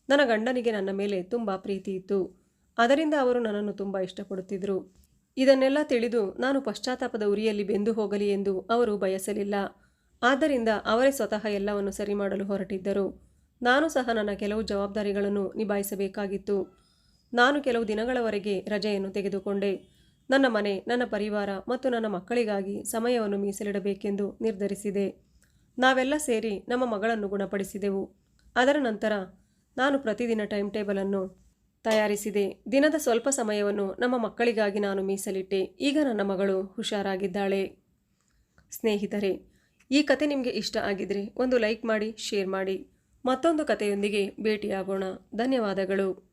ನನ್ನ ಗಂಡನಿಗೆ ನನ್ನ ಮೇಲೆ ತುಂಬ ಪ್ರೀತಿ ಇತ್ತು. ಅದರಿಂದ ಅವರು ನನ್ನನ್ನು ತುಂಬ ಇಷ್ಟಪಡುತ್ತಿದ್ದರು ಇದನ್ನೆಲ್ಲ ತಿಳಿದು ನಾನು ಪಶ್ಚಾತ್ತಾಪದ ಉರಿಯಲ್ಲಿ ಬೆಂದು ಹೋಗಲಿ ಎಂದು ಅವರು ಬಯಸಲಿಲ್ಲ. ಆದ್ದರಿಂದ ಅವರೇ ಸ್ವತಃ ಎಲ್ಲವನ್ನು ಸರಿ ಮಾಡಲು ಹೊರಟಿದ್ದರು. ನಾನು ಸಹ ನನ್ನ ಕೆಲವು ಜವಾಬ್ದಾರಿಗಳನ್ನು ನಿಭಾಯಿಸಬೇಕಾಗಿತ್ತು. ನಾನು ಕೆಲವು ದಿನಗಳವರೆಗೆ ರಜೆಯನ್ನು ತೆಗೆದುಕೊಂಡೆ. ನನ್ನ ಮನೆ, ನನ್ನ ಪರಿವಾರ ಮತ್ತು ನನ್ನ ಮಕ್ಕಳಿಗಾಗಿ ಸಮಯವನ್ನು ಮೀಸಲಿಡಬೇಕೆಂದು ನಿರ್ಧರಿಸಿದೆ. ನಾವೆಲ್ಲ ಸೇರಿ ನಮ್ಮ ಮಗಳನ್ನು ಗುಣಪಡಿಸಿದೆವು. ಅದರ ನಂತರ ನಾನು ಪ್ರತಿದಿನ ಟೈಮ್ ಟೇಬಲನ್ನು ತಯಾರಿಸಿದೆ. ದಿನದ ಸ್ವಲ್ಪ ಸಮಯವನ್ನು ನಮ್ಮ ಮಕ್ಕಳಿಗಾಗಿ ನಾನು ಮೀಸಲಿಟ್ಟೆ. ಈಗ ನನ್ನ ಮಗಳು ಹುಷಾರಾಗಿದ್ದಾಳೆ. ಸ್ನೇಹಿತರೆ, ಈ ಕತೆ ನಿಮಗೆ ಇಷ್ಟ ಆಗಿದ್ರೆ ಒಂದು ಲೈಕ್ ಮಾಡಿ, ಶೇರ್ ಮಾಡಿ. ಮತ್ತೊಂದು ಕಥೆಯೊಂದಿಗೆ ಭೇಟಿಯಾಗೋಣ. ಧನ್ಯವಾದಗಳು.